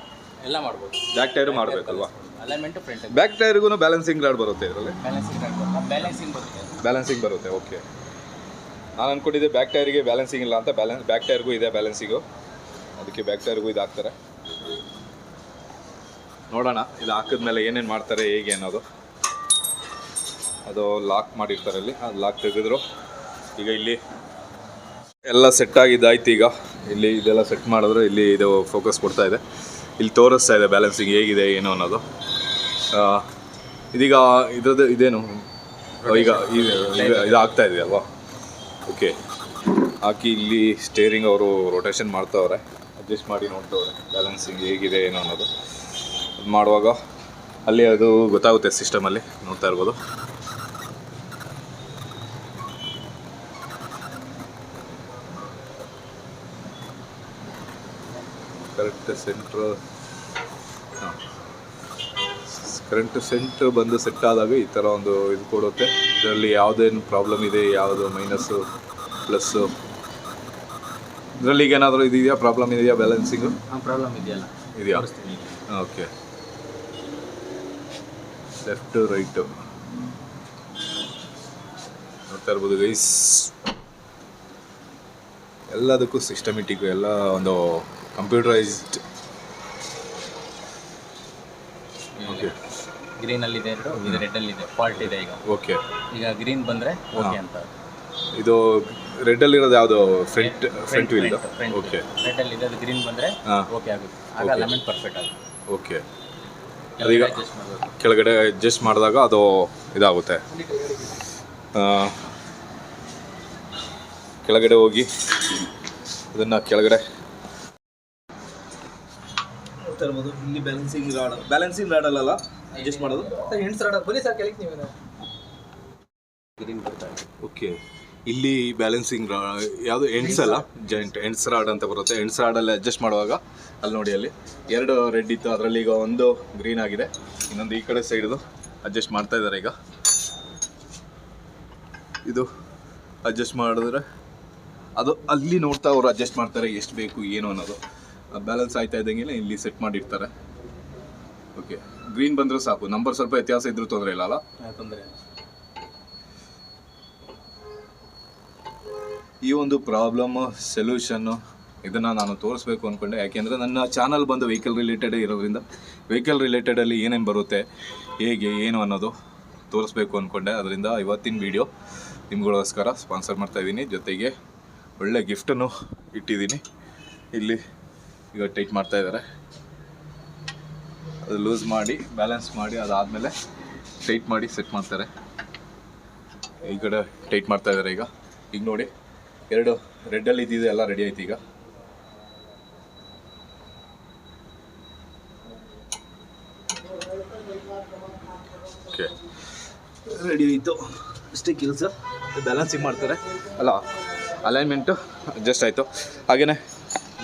ಎಲ್ಲ ಮಾಡ್ಬೋದು.
ಬ್ಯಾಕ್ ಟೈರು ಮಾಡಬೇಕಲ್ವಾ? ಬ್ಯಾಕ್ ಟೈರ್ಗೂ ಬ್ಯಾಲೆನ್ಸಿಂಗ್ ರಾಡ್ ಬರುತ್ತೆ ಇದರಲ್ಲಿ?
ಬ್ಯಾಲೆನ್ಸಿಂಗ್ ಬರುತ್ತೆ.
ಓಕೆ ನಾನು ಅಂದ್ಕೊಂಡಿದ್ದೆ ಬ್ಯಾಕ್ ಟೈರಿಗೆ ಬ್ಯಾಲೆನ್ಸಿಂಗ್ ಇಲ್ಲ ಅಂತ. ಬ್ಯಾಲೆನ್ಸ್ ಬ್ಯಾಕ್ ಟೈರ್ಗೂ ಇದೆ ಬ್ಯಾಲೆನ್ಸಿಗೂ ಅದಕ್ಕೆ ಬ್ಯಾಕ್ ಟೈರ್ಗೂ ಇದು ಹಾಕ್ತಾರೆ. ನೋಡೋಣ, ಇದು ಹಾಕಿದ್ಮೇಲೆ ಏನೇನು ಮಾಡ್ತಾರೆ, ಹೇಗೆ ಅನ್ನೋದು. ಅದು ಲಾಕ್ ಮಾಡಿರ್ತಾರೆ ಇಲ್ಲಿ ಅದು ಲಾಕ್ ತೆಗೆದ್ರು. ಈಗ ಇಲ್ಲಿ ಎಲ್ಲ ಸೆಟ್ ಆಗಿದ್ದಾಯ್ತು ಈಗ. ಇಲ್ಲಿ ಇದೆಲ್ಲ ಸೆಟ್ ಮಾಡಿದ್ರು ಇಲ್ಲಿ ಇದು ಫೋಕಸ್ ಕೊಡ್ತಾ ಇದೆ. ಇಲ್ಲಿ ತೋರಿಸ್ತಾ ಇದೆ ಬ್ಯಾಲೆನ್ಸಿಂಗ್ ಹೇಗಿದೆ, ಏನು ಅನ್ನೋದು. ಇದೀಗ ಇದ್ರದ್ದು ಇದೇನು? ಈಗ ಇದು ಆಗ್ತಾ ಇದೆ ಅಲ್ವಾ ಓಕೆ. ಹಾಕಿ ಇಲ್ಲಿ ಸ್ಟೇರಿಂಗ್ ಅವರು ರೊಟೇಷನ್ ಮಾಡ್ತವ್ರೆ. ಅಡ್ಜಸ್ಟ್ ಮಾಡಿ ನೋಡ್ತವ್ರೆ. ಬ್ಯಾಲೆನ್ಸಿಂಗ್ ಹೇಗಿದೆ ಏನೋ ಅನ್ನೋದು. ಅದು ಮಾಡುವಾಗ ಅಲ್ಲಿ ಅದು ಗೊತ್ತಾಗುತ್ತೆ ಸಿಸ್ಟಮಲ್ಲಿ ನೋಡ್ತಾ ಇರ್ಬೋದು. ಕರೆಕ್ಟ್ ಸೆಂಟ್ರ್ ಕರೆಂಟ್ ಸೆಂಟ್ರ್ ಬಂದು ಸೆಟ್ ಆದಾಗ ಈ ಥರ ಒಂದು ಇದು ಕೊಡುತ್ತೆ. ಇದರಲ್ಲಿ ಯಾವುದೇನು ಪ್ರಾಬ್ಲಮ್ ಇದೆ ಯಾವುದು ಮೈನಸ್ಸು ಪ್ಲಸ್ಸು ಇದರಲ್ಲಿ ಈಗ ಏನಾದರೂ ಇದೆಯಾ? ಪ್ರಾಬ್ಲಮ್ ಇದೆಯಾ ಬ್ಯಾಲೆನ್ಸಿಂಗು
ಪ್ರಾಬ್ಲಮ್ ಇದೆಯಲ್ಲ.
ಇದೆಯಾ. ಓಕೆ ಲೆಫ್ಟು ರೈಟು ನೋಡ್ತಾ ಇರ್ಬೋದು ಗೈಸ್ ಎಲ್ಲದಕ್ಕೂ ಸಿಸ್ಟಮೆಟಿಕ್ ಎಲ್ಲ ಒಂದು ಕಂಪ್ಯೂಟರೈಸ್ಡ್ ಓಕೆ
ಗ್ರೀನ್ ಅಲ್ಲಿ ಇದೆ ಎರಡು ಇದು ರೆಡ್ ಅಲ್ಲಿ ಇದೆ ಫಾಲ್ಟ್ ಇದೆ ಈಗ.
ಓಕೆ
ಈಗ ಗ್ರೀನ್ ಬಂದ್ರೆ ಓಕೆ ಅಂತ.
ಇದು ರೆಡ್ ಅಲ್ಲಿ ಇರೋದು ಯಾವುದು? Front front wheel okay
red ಅಲ್ಲಿ ಇದೆ ಅದು ಗ್ರೀನ್ ಬಂದ್ರೆ ಓಕೆ ಆಗುತ್ತೆ. ಆಗ ಅಲೈನ್ಮೆಂಟ್ ಪರ್ಫೆಕ್ಟ್ ಆಗುತ್ತೆ.
ಓಕೆ ಅದೀಗ
ಮಾಡಬೇಕು
ಕೆಳಗಡೆ ಅಡ್ಜಸ್ಟ್ ಮಾಡಿದಾಗ ಅದು ಇದಾಗುತ್ತೆ. ಕೆಳಗಡೆ ಹೋಗಿ ಅದನ್ನು ಕೆಳಗಡೆ
ತರ್ಬೋದು ಇಲ್ಲಿ ಬ್ಯಾಲೆನ್ಸಿಂಗ್ ರಾಡ್ ಬ್ಯಾಲೆನ್ಸಿಂಗ್ ರಾಡ್ ಅಲ್ಲ ಅಡ್ಜಸ್ಟ್ ಮಾಡೋದು?
ಸರ್ ಹೆಂಡ್ಸ್ ರಾಡ್ ಬನ್ನಿ ಸರ್ ಕೆಳಗೆ ನೀವು
ಓಕೆ ಇಲ್ಲಿ ಬ್ಯಾಲೆನ್ಸಿಂಗ್ ಯಾವುದು ಎಂಡ್ಸ್ ಅಲ್ಲ? ಜಾಯಿಂಟ್ ಎಂಡ್ಸ್ ರಾಡ್ ಅಂತ ಬರುತ್ತೆ. ಎಂಡ್ಸ್ ಅಲ್ಲಿ ಅಡ್ಜಸ್ಟ್ ಮಾಡುವಾಗ ಅಲ್ಲಿ ನೋಡಿ ಅಲ್ಲಿ. ಎರಡು ರೆಡ್ ಇತ್ತು ಅದರಲ್ಲಿ ಈಗ ಒಂದು ಗ್ರೀನ್ ಆಗಿದೆ. ಇನ್ನೊಂದು ಈ ಕಡೆ ಸೈಡ್ದು ಅಡ್ಜಸ್ಟ್ ಮಾಡ್ತಾ ಇದ್ದಾರೆ ಈಗ. ಇದು ಅಡ್ಜಸ್ಟ್ ಮಾಡಿದ್ರೆ ಅದು ಅಲ್ಲಿ ನೋಡ್ತಾ ಅವ್ರು ಅಡ್ಜಸ್ಟ್ ಮಾಡ್ತಾರೆ ಎಷ್ಟು ಬೇಕು ಏನು ಅನ್ನೋದು. ಬ್ಯಾಲೆನ್ಸ್ ಆಯ್ತಾ ಇದ್ದಂಗೆ ಇಲ್ಲಿ ಸೆಟ್ ಮಾಡಿರ್ತಾರೆ. ಓಕೆ ಗ್ರೀನ್ ಬಂದರೂ ಸಾಕು. ನಂಬರ್ ಸ್ವಲ್ಪ ವ್ಯತ್ಯಾಸ ಇದ್ರೂ ತೊಂದರೆ ಇಲ್ಲ ಅಲ್ಲ?
ತೊಂದರೆ
ಈ ಒಂದು ಪ್ರಾಬ್ಲಮ್ ಸೊಲ್ಯೂಷನ್ನು ಇದನ್ನು ನಾನು ತೋರಿಸ್ಬೇಕು ಅಂದ್ಕೊಂಡೆ ಯಾಕೆಂದರೆ ನನ್ನ ಚಾನಲ್ ಬಂದು ವೆಹಿಕಲ್ ರಿಲೇಟೆಡ್ ಇರೋದ್ರಿಂದ ವೆಹಿಕಲ್ ರಿಲೇಟೆಡಲ್ಲಿ ಏನೇನು ಬರುತ್ತೆ ಹೇಗೆ ಏನು ಅನ್ನೋದು ತೋರಿಸ್ಬೇಕು ಅಂದ್ಕೊಂಡೆ ಅದರಿಂದ ಇವತ್ತಿನ ವಿಡಿಯೋ ನಿಮ್ಗಳಿಗೋಸ್ಕರ ಸ್ಪಾನ್ಸರ್ ಮಾಡ್ತಾ ಇದ್ದೀನಿ. ಜೊತೆಗೆ ಒಳ್ಳೆ ಗಿಫ್ಟನ್ನು ಇಟ್ಟಿದ್ದೀನಿ. ಇಲ್ಲಿ ಈಗ ಟೈಟ್ ಮಾಡ್ತಾ ಇದ್ದಾರೆ. ಅದು ಲೂಸ್ ಮಾಡಿ ಬ್ಯಾಲೆನ್ಸ್ ಮಾಡಿ ಅದಾದಮೇಲೆ ಟೈಟ್ ಮಾಡಿ ಸೆಟ್ ಮಾಡ್ತಾರೆ. ಈ ಕಡೆ ಟೈಟ್ ಮಾಡ್ತಾ ಇದ್ದಾರೆ ಈಗ. ಈಗ ನೋಡಿ ಎರಡು ರೆಡ್ಡಲ್ಲಿ ಇದ್ದಿದೆ ಎಲ್ಲ ರೆಡಿ ಆಯ್ತು ಈಗ. ಓಕೆ. ರೆಡಿ ಆಯಿತು. ಅಷ್ಟೇ ಕೆಲಸ. ಬ್ಯಾಲೆನ್ಸಿಂಗ್ ಮಾಡ್ತಾರೆ. ಅಲ್ಲ ಅಲೈನ್ಮೆಂಟು ಅಡ್ಜಸ್ಟ್ ಆಯಿತು. ಹಾಗೆಯೇ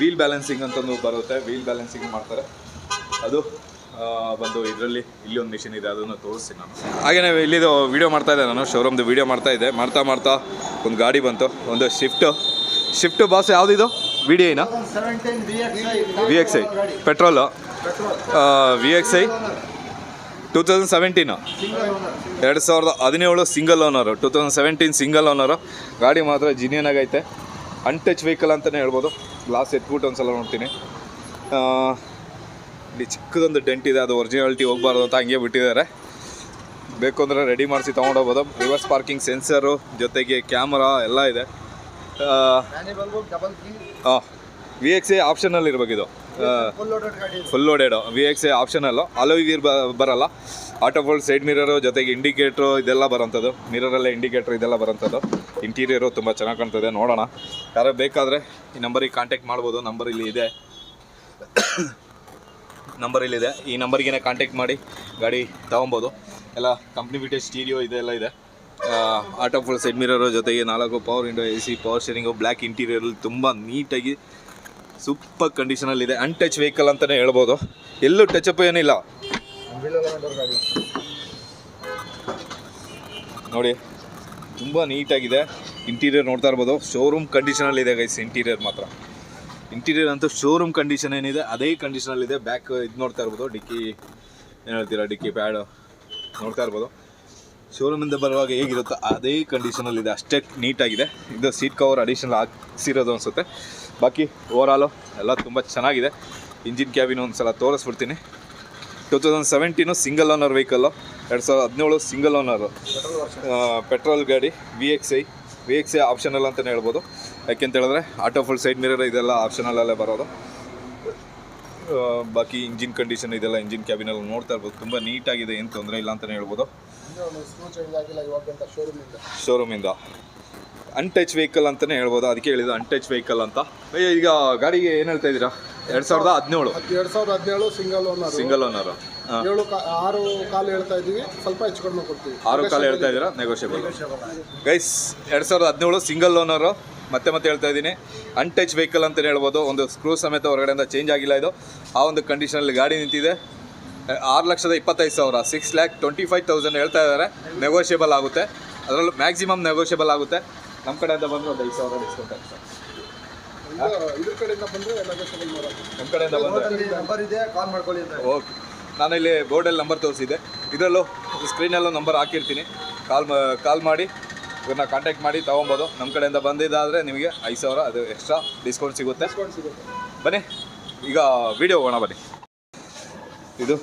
ವೀಲ್ ಬ್ಯಾಲೆನ್ಸಿಂಗ್ ಅಂತಂದು ಬರುತ್ತೆ. ವೀಲ್ ಬ್ಯಾಲೆನ್ಸಿಂಗ್ ಮಾಡ್ತಾರೆ. ಅದು ಬಂದು ಇದರಲ್ಲಿ ಇಲ್ಲಿ ಒಂದು ಮಿಷಿನ್ ಇದೆ, ಅದನ್ನು ತೋರಿಸ್ತೀನಿ ನಾನು. ಹಾಗೆಯೇ ಇಲ್ಲಿದು ವೀಡಿಯೋ ಮಾಡ್ತಾ ಇದ್ದೆ ನಾನು ಶೋರೂಮ್ದು ವಿಡಿಯೋ ಮಾಡ್ತಾ ಇದ್ದೆ. ಮಾಡ್ತಾ ಮಾಡ್ತಾ ಒಂದು ಗಾಡಿ ಬಂತು, ಒಂದು ಶಿಫ್ಟು ಶಿಫ್ಟು ಬಾಸ್ ಯಾವುದಿದು V D ಐನಾ V X I petrol V X I two thousand seventeen ಎರಡು ಸಾವಿರದ ಹದಿನೇಳು single owner two thousand seventeen single owner ಗಾಡಿ ಮಾತ್ರ ಜಿನಿಯನ್ ಆಗೈತೆ. ಅನ್ಟಚ್ ವೆಹಿಕಲ್ ಅಂತಲೇ ಹೇಳ್ಬೋದು. ಗ್ಲಾಸ್ ಎತ್ಬಿಟ್ಟು ಒಂದು ಸಲ ನೋಡ್ತೀನಿ. ಇಲ್ಲಿ ಚಿಕ್ಕದೊಂದು ಡೆಂಟ್ ಇದೆ ಅದು ಒರಿಜಿನಾಲಿಟಿ ಹೋಗ್ಬಾರ್ದು ಅಂತ ಹಂಗೆ ಬಿಟ್ಟಿದ್ದಾರೆ. ಬೇಕು ಅಂದರೆ ರೆಡಿ ಮಾಡಿಸಿ ತೊಗೊಂಡೋಗ್ಬೋದು. ರಿವರ್ಸ್ ಪಾರ್ಕಿಂಗ್ ಸೆನ್ಸರು ಜೊತೆಗೆ ಕ್ಯಾಮ್ರಾ ಎಲ್ಲ ಇದೆ. ಹಾಂ ವಿ ಎಕ್ಸ್ ಎ ಆಪ್ಷನಲ್ಲಿ ಇರಬೇಕಿದು. Full loaded V X option optional alloy wheel ಬರಲ್ಲ. ಆಟೋ ಫೋಲ್ಡ್ ಸೈಡ್ ಮಿರರು ಜೊತೆಗೆ ಇಂಡಿಕೇಟ್ರು ಇದೆಲ್ಲ ಬರೋಂಥದ್ದು. ಮಿರರಲ್ಲೇ ಇಂಡಿಕೇಟ್ರ್ ಇದೆಲ್ಲ ಬರೋಂಥದ್ದು. ಇಂಟೀರಿಯರು ತುಂಬ ಚೆನ್ನಾಗಿ ಕಾಣ್ತದೆ. ನೋಡೋಣ. ಯಾರು ಬೇಕಾದರೆ ಈ ನಂಬರಿಗೆ ಕಾಂಟ್ಯಾಕ್ಟ್ ಮಾಡ್ಬೋದು. ನಂಬರ್ ಇಲ್ಲಿ ಇದೆ. ನಂಬರ್ ಇಲ್ಲಿದೆ ಈ ನಂಬರ್ಗೆ ಕಾಂಟ್ಯಾಕ್ಟ್ ಮಾಡಿ ಗಾಡಿ ತೊಗೊಬೋದು. ಎಲ್ಲ ಕಂಪ್ನಿ ಬಿಟ್ಟೆ ಸ್ಟೀರಿಯೋ ಇದೆಲ್ಲ ಇದೆ. ಆಟೋ ಫೋಲ್ಡ್ ಸೈಡ್ ಮಿರರು ಜೊತೆಗೆ ನಾಲ್ಕು power window A C power steering black ಇಂಟೀರಿಯರಲ್ಲಿ ತುಂಬ ನೀಟಾಗಿ ಸೂಪರ್ ಕಂಡೀಷನಲ್ಲಿದೆ ಅನ್ಟಚ್ ವೆಹಿಕಲ್ ಅಂತಲೇ ಹೇಳ್ಬೋದು. ಎಲ್ಲೂ ಟಚ್ ಅಪ್ ಏನಿಲ್ಲ. ನೋಡಿ, ತುಂಬ ನೀಟಾಗಿದೆ. ಇಂಟೀರಿಯರ್ ನೋಡ್ತಾ ಇರ್ಬೋದು. ಶೋರೂಮ್ ಕಂಡೀಷನಲ್ಲಿದೆ ಗೈಸ್ ಇಂಟೀರಿಯರ್ ಮಾತ್ರ. ಇಂಟೀರಿಯರ್ ಅಂತೂ ಶೋರೂಮ್ ಕಂಡೀಷನ್ ಏನಿದೆ, ಅದೇ ಕಂಡೀಷನಲ್ಲಿದೆ ಬ್ಯಾಕ್ ಇದು. ನೋಡ್ತಾ ಇರ್ಬೋದು. ಡಿಕ್ಕಿ ಏನು ಹೇಳ್ತೀರಾ ಡಿಕ್ಕಿ ಪ್ಯಾಡ್ ನೋಡ್ತಾ ಇರ್ಬೋದು. ಶೋರೂಮಿಂದ ಬರುವಾಗ ಹೇಗಿರುತ್ತೋ ಅದೇ ಕಂಡೀಷನಲ್ಲಿದೆ ಅಷ್ಟೇ ನೀಟಾಗಿದೆ. ಇದು ಸೀಟ್ ಕವರ್ ಅಡಿಷನಲ್ ಹಾಕ್ಸಿರೋದು ಅನಿಸುತ್ತೆ. ಬಾಕಿ ಓವರಾಲು ಎಲ್ಲ ತುಂಬ ಚೆನ್ನಾಗಿದೆ. ಇಂಜಿನ್ ಕ್ಯಾಬಿನು ಒಂದು ಸಲ ತೋರಿಸ್ಬಿಡ್ತೀನಿ. Two thousand seventeen single owner vehicle ಎರಡು ಸಾವಿರದ ಹದಿನೇಳು ಸಿಂಗಲ್ ಓನರು ಪೆಟ್ರೋಲ್ ಗಾಡಿ V X I V X I optional ಅಂತಲೇ ಹೇಳ್ಬೋದು. ಯಾಕೆಂತ ಹೇಳಿದ್ರೆ ಆಟೋ ಫುಲ್ ಸೈಡ್ ಮಿರರ್ ಇದೆಲ್ಲ ಆಪ್ಷನಲ್ಲೇ ಬರೋದು. ಬಾಕಿ ಇಂಜಿನ್ ಕಂಡೀಷನ್ ಇದೆಲ್ಲ ಇಂಜಿನ್ ಕ್ಯಾಬಿನಲ್ಲಿ ನೋಡ್ತಾ ಇರ್ಬೋದು. ತುಂಬ ನೀಟಾಗಿದೆ ಏನು ತೊಂದರೆ ಇಲ್ಲ ಅಂತಲೇ ಹೇಳ್ಬೋದು. ಶೋರೂಮಿಂದ ಅನ್ಟಚ್ ವೆಹಿಕಲ್ ಅಂತಲೇ ಹೇಳ್ಬೋದು. ಅದಕ್ಕೆ ಹೇಳಿದ್ದು ಅನ್ಟಚ್ ವೆಹಿಕಲ್ ಅಂತ. ಈಗ ಗಾಡಿಗೆ ಏನು ಹೇಳ್ತಾ ಇದ್ದೀರಾ? ಎರಡು ಸಾವಿರದ ಹದಿನೇಳು.
ಎರಡ್ ಸಾವಿರದ ಹದಿನೇಳು ಸಿಂಗಲ್ ಓನರ್
ಸಿಂಗಲ್ ಓನರ್
ಏಳು ಕಾ- ಆರು ಕಾಲು ಹೇಳ್ತಾ ಇದೀವಿ ಸ್ವಲ್ಪ ಹೆಚ್ಚು ಕಡಿಮೆ ಕೊಡ್ತೀವಿ.
ಆರು ಕಾಲ ಹೇಳ್ತಾ ಇದ್ದೀರಾ? ನೆಗೋಷಿಯಬಲ್ ಗೈಸ್ ಎರಡು ಸಾವಿರದ ಹದಿನೇಳು ಸಿಂಗಲ್ ಓನರ್ ಮತ್ತೆ ಮತ್ತೆ ಹೇಳ್ತಾ ಇದ್ದೀನಿ. ಅನ್ಟಚ್ ವೆಹಿಕಲ್ ಅಂತಲೇ ಹೇಳ್ಬೋದು. ಒಂದು ಸ್ಕ್ರೂ ಸಮೇತ ಹೊರಗಡೆಯಿಂದ ಚೇಂಜ್ ಆಗಿಲ್ಲ ಇದು. ಆ ಒಂದು ಕಂಡೀಷನಲ್ಲಿ ಗಾಡಿ ನಿಂತಿದೆ. ಆರು ಲಕ್ಷದ ಇಪ್ಪತ್ತೈದು ಸಾವಿರ. Six lakh twenty five thousand ಹೇಳ್ತಾ ಇದ್ದಾರೆ. ನೆಗೋಷಿಯಬಲ್ ಆಗುತ್ತೆ. ಅದರಲ್ಲೂ ಮ್ಯಾಕ್ಸಿಮಮ್ ನೆಗೋಷಿಯಬಲ್ ಆಗುತ್ತೆ. ನಮ್ಮ ಕಡೆಯಿಂದ ಬಂದರೆ ಒಂದು ಐದು ಸಾವಿರ ಡಿಸ್ಕೌಂಟ್ ಆಗುತ್ತೆ
ಸರ್. ಇದ್ರ ಕಡೆಯಿಂದ ಬಂದ್ರೆ negotiable
ನಮ್ಮ ಕಡೆಯಿಂದ ಬಂದರೆ
ನಂಬರ್ ಇದೆ ಕಾಲ್ ಮಾಡ್ಕೊಳ್ಳಿ ಅಂತ.
ಓಕೆ ನಾನು ಇಲ್ಲಿ ಬೋರ್ಡಲ್ಲಿ ನಂಬರ್ ತೋರಿಸಿದ್ದೆ. ಇದರಲ್ಲೂ ಸ್ಕ್ರೀನಲ್ಲೂ ನಂಬರ್ ಹಾಕಿರ್ತೀನಿ. ಕಾಲ್ ಮಾ ಕಾಲ್ ಮಾಡಿ ಇವ್ರನ್ನ ಕಾಂಟ್ಯಾಕ್ಟ್ ಮಾಡಿ ತೊಗೊಬೋದು. ನಮ್ಮ ಕಡೆಯಿಂದ ಬಂದಿದ್ದಾದರೆ ನಿಮಗೆ ಐದು ಸಾವಿರ ಅದು ಎಕ್ಸ್ಟ್ರಾ ಡಿಸ್ಕೌಂಟ್ ಸಿಗುತ್ತೆ.
ಡಿಸ್ಕೌಂಟ್ ಸಿಗುತ್ತೆ.
ಬನ್ನಿ ಈಗ ವಿಡಿಯೋ ಹೋಗೋಣ ಬನ್ನಿ. ಇದು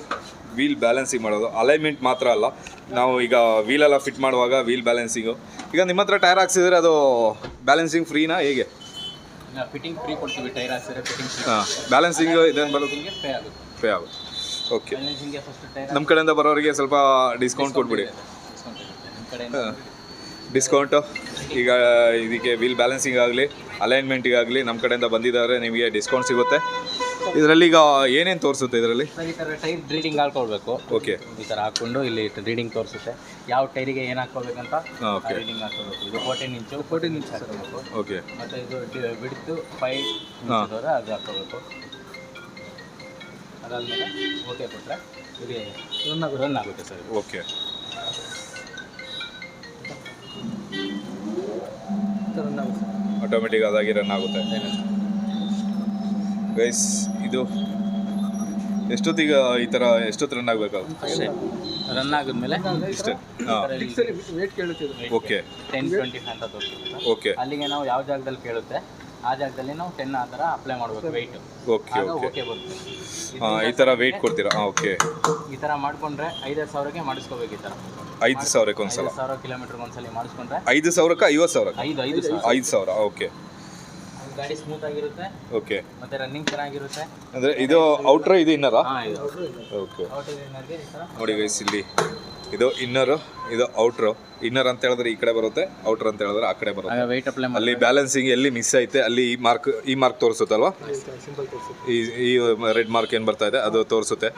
ವೀಲ್ ಬ್ಯಾಲೆನ್ಸಿಂಗ್ ಮಾಡೋದು. ಅಲೈನ್ಮೆಂಟ್ ಮಾತ್ರ ಅಲ್ಲ. ನಾವು ಈಗ ವೀಲೆಲ್ಲ ಫಿಟ್ ಮಾಡುವಾಗ ವೀಲ್ ಬ್ಯಾಲೆನ್ಸಿಂಗು ಈಗ ನಿಮ್ಮ ಹತ್ರ ಟೈರ್ ಹಾಕ್ಸಿದ್ರೆ ಅದು ಬ್ಯಾಲೆನ್ಸಿಂಗ್ ಫ್ರೀನಾ ಹೇಗೆ?
ಫಿಟ್ಟಿಂಗ್ ಫ್ರೀ ಕೊಡ್ತೀವಿ ಟೈರ್ ಹಾಕ್ಸಿದ್ರೆ ಫಿಟ್ಟಿಂಗ್
ಹಾಂ ಬ್ಯಾಲೆನ್ಸಿಂಗ್ ಇದೇನು
ನಿಮಗೆ ಪೇ ಆಗುತ್ತೆ.
ಪೇ ಆಗುತ್ತೆ. ಓಕೆ
ಬ್ಯಾಲೆನ್ಸಿಂಗ್ಗೆ ಫಸ್ಟ್ ಟೈರ್
ನಮ್ಮ ಕಡೆಯಿಂದ ಬರೋರಿಗೆ ಸ್ವಲ್ಪ ಡಿಸ್ಕೌಂಟ್ ಕೊಟ್ಬಿಡಿ
ಡಿಸ್ಕೌಂಟ್
ಈಗ ಇದಕ್ಕೆ ವೀಲ್ ಬ್ಯಾಲೆನ್ಸಿಂಗ್ ಆಗಲಿ ಅಲೈನ್ಮೆಂಟಿಗಾಗಲಿ ನಮ್ಮ ಕಡೆಯಿಂದ ಬಂದಿದ್ದಾರೆ ನಿಮಗೆ ಡಿಸ್ಕೌಂಟ್ ಸಿಗುತ್ತೆ. ಇದರಲ್ಲಿ ಈಗ ಏನೇನು ತೋರಿಸುತ್ತೆ ಇದರಲ್ಲಿ?
ಈ ಥರ ಟೈರ್ ರೀಡಿಂಗ್ ಹಾಕೊಳ್ಬೇಕು
ಓಕೆ
ಈ ಥರ ಹಾಕ್ಕೊಂಡು ಇಲ್ಲಿ ರೀಡಿಂಗ್ ತೋರಿಸುತ್ತೆ. ಯಾವ ಟೈರಿಗೆ ಏನು ಹಾಕೋಬೇಕಂತ
ಅಂತ ಓಕೆ
ರೀಡಿಂಗ್ ಹಾಕೋಬೇಕು ಇದು ಫೋರ್ಟೀನ್ ಇಂಚು ಫೋರ್ಟೀನ್ ಇಂಚ್ ಹಾಕೋಬೇಕು
ಓಕೆ
ಮತ್ತೆ ಇದು ಬಿಡ್ತು ಫೈವ್ ಅದು ಹಾಕೋಬೇಕು ಅದಾದಮೇಲೆ ಓಕೆ ಕೊಟ್ಟರೆ ಇದು ರನ್ ಆಗುತ್ತೆ. ರನ್ ಆಗುತ್ತೆ ಸರ್.
ಓಕೆ ಆಟೋಮೆಟಿಕ್ ಅದಾಗಿ ರನ್ ಆಗುತ್ತೆ. ಗೈಸ್ ಇದು ಎಷ್ಟೊತ್ತಿಗೆ ಈ ಥರ ಎಷ್ಟೊತ್ತು ರನ್ ಆಗಬೇಕಾಗುತ್ತೆ
ಅಷ್ಟೇ ರನ್ ಆಗಿದ್ಮೇಲೆ
ಇಷ್ಟೇ.
ವೇಟ್ ಕೇಳುತ್ತಿದ್ರು
ಓಕೆ
ಟೆನ್ ಟ್ವೆಂಟಿ ಅಂತ ತೋರಿಸುತ್ತೆ
ಓಕೆ
ಅಲ್ಲಿಗೆ ನಾವು ಯಾವ ಜಾಗದಲ್ಲಿ ಕೇಳುತ್ತೆ ಆ ಜಾಗದಲ್ಲಿ ನಾವು ಟೆನ್ ಆ ಥರ ಅಪ್ಲೈ ಮಾಡಬೇಕು ವೆಯ್ಟ್
ಓಕೆ ಓಕೆ
ಓಕೆ ಬರುತ್ತೆ.
ಈ ಥರ ವೆಯ್ಟ್ ಕೊಡ್ತೀರಾ? ಓಕೆ
ಈ ಥರ ಮಾಡ್ಕೊಂಡ್ರೆ ಐದೈದು ಸಾವಿರಕ್ಕೆ ಮಾಡಿಸ್ಕೋಬೇಕು ಈ ಥರ
ಐದು ಸಾವಿರಕ್ಕೆ ಒಂದು ಸಲ
ಐದು ಸಾವಿರ ಕಿಲೋಮೀಟರ್ ಒಂದ್ಸಲ ಮಾಡಿಸ್ಕೊಂಡ್ರೆ
ಐದು ಸಾವಿರಕ್ಕೆ ಐವತ್ತು ಸಾವಿರಕ್ಕೆ?
ಐದು ಐದು ಸಾವಿರ.
ಐದು ಸಾವಿರ ಓಕೆ
ಗಾಡಿ ಸ್ಮೂತ್ ಆಗಿರುತ್ತೆ.
ಓಕೆ
ಮತ್ತೆ ರನ್ನಿಂಗ್ ಚೆನ್ನಾಗಿರುತ್ತೆ
ಅಂದರೆ ಇದು ಔಟರ್ ಇದು ಇನ್ನರಾ
ಹಾಂ ಇದು
ಓಕೆ ನೋಡಿ ಗೈಸ್ ಇಲ್ಲಿ ಇದು ಇನ್ನರು ಇದು ಔಟ್ರು ಇನ್ನರ್ ಅಂತ ಹೇಳಿದ್ರೆ ಈ ಕಡೆ ಬರುತ್ತೆ ಔಟ್ರ್ ಅಂತ ಹೇಳಿದ್ರೆ ಆ ಕಡೆ ಬರುತ್ತೆ.
ವೆಯ್ಟ್ ಅಪ್ಲೈ ಮಾಡಿ
ಅಲ್ಲಿ ಬ್ಯಾಲೆನ್ಸಿಂಗ್ ಎಲ್ಲಿ ಮಿಸ್ ಐತೆ ಅಲ್ಲಿ ಈ ಮಾರ್ಕ್ ಈ ಮಾರ್ಕ್ ತೋರಿಸುತ್ತಲ್ವಾ ಈ ಈ ರೆಡ್ ಮಾರ್ಕ್ ಏನು ಬರ್ತಾ ಇದೆ ಅದು ತೋರಿಸುತ್ತೆ.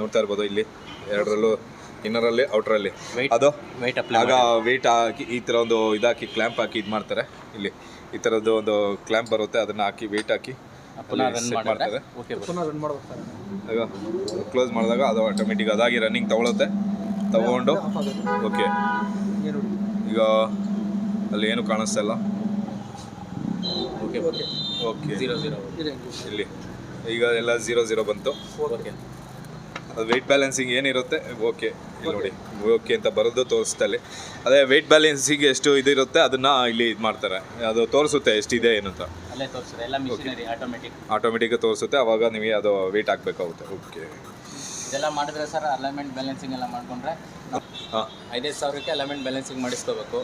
ನೋಡ್ತಾ ಇರ್ಬೋದು ಇಲ್ಲಿ ಎರಡರಲ್ಲೂ ಇನ್ನರಲ್ಲಿ ಔಟ್ರಲ್ಲಿ
ಅಲ್ಲಿ.
ಅದು?
ವೆಯ್ಟ್ ಅಪ್ಲೈ
ಆಗ ವೆಯ್ಟ್ ಹಾಕಿ ಈ ಥರ ಒಂದು ಇದಾಕಿ ಕ್ಲ್ಯಾಂಪ್ ಹಾಕಿ ಇದು ಮಾಡ್ತಾರೆ ಇಲ್ಲಿ. ಈ ಥರದ್ದು ಒಂದು ಕ್ಲ್ಯಾಂಪ್ ಬರುತ್ತೆ ಅದನ್ನ ಹಾಕಿ ವೆಯ್ಟ್ ಹಾಕಿ ಮಾಡ್ತಾರೆ ಕ್ಲೋಸ್ ಮಾಡಿದಾಗ ಅದು ಆಟೋಮೆಟಿಕ್ ಅದಾಗಿ ರನ್ನಿಂಗ್ ತಗೊಳುತ್ತೆ. ತಗೊಂಡು ಓಕೆ ಈಗ ಅಲ್ಲಿ ಏನು ಕಾಣಿಸ್ತಾ ಇಲ್ಲ.
ಓಕೆ
ಓಕೆ
ಇಲ್ಲಿ. ಈಗ ಎಲ್ಲ ಝೀರೋ ಝೀರೋ ಬಂತು.
ಓಕೆ
ಅದು ವೆಯ್ಟ್ ಬ್ಯಾಲೆನ್ಸಿಂಗ್ ಏನಿರುತ್ತೆ ಓಕೆ ಇಲ್ಲಿ ನೋಡಿ ಓಕೆ ಅಂತ ಬರೋದು ತೋರಿಸ್ತಲ್ಲಿ ಅದೇ ವೆಯ್ಟ್ ಬ್ಯಾಲೆನ್ಸಿಗೆ ಎಷ್ಟು ಇದಿರುತ್ತೆ ಅದನ್ನ ಇಲ್ಲಿ ಇದು ಮಾಡ್ತಾರೆ. ಅದು ತೋರಿಸುತ್ತೆ ಎಷ್ಟಿದೆ ಏನು ಅಂತ.
ಅಲ್ಲೇ ಎಲ್ಲ ಮಿಷಿನರಿ ಆಟೋಮೆಟಿಕ್
ಆಟೋಮೆಟಿಕ್ ತೋರಿಸುತ್ತೆ ಅವಾಗ ನಿಮಗೆ ಅದು ವೆಯ್ಟ್ ಹಾಕ್ಬೇಕಾಗುತ್ತೆ ಓಕೆ
ಇದೆಲ್ಲ ಮಾಡಿದ್ರೆ ಸರ್ ಅಲೈನ್ಮೆಂಟ್ ಬ್ಯಾಲೆನ್ಸಿಂಗ್ ಎಲ್ಲ ಮಾಡ್ಕೊಂಡ್ರೆ ಐದೈದು ಸಾವಿರಕ್ಕೆ ಅಲೈನ್ಮೆಂಟ್ ಬ್ಯಾಲೆನ್ಸಿಂಗ್ ಮಾಡಿಸ್ಕೋಬೇಕು.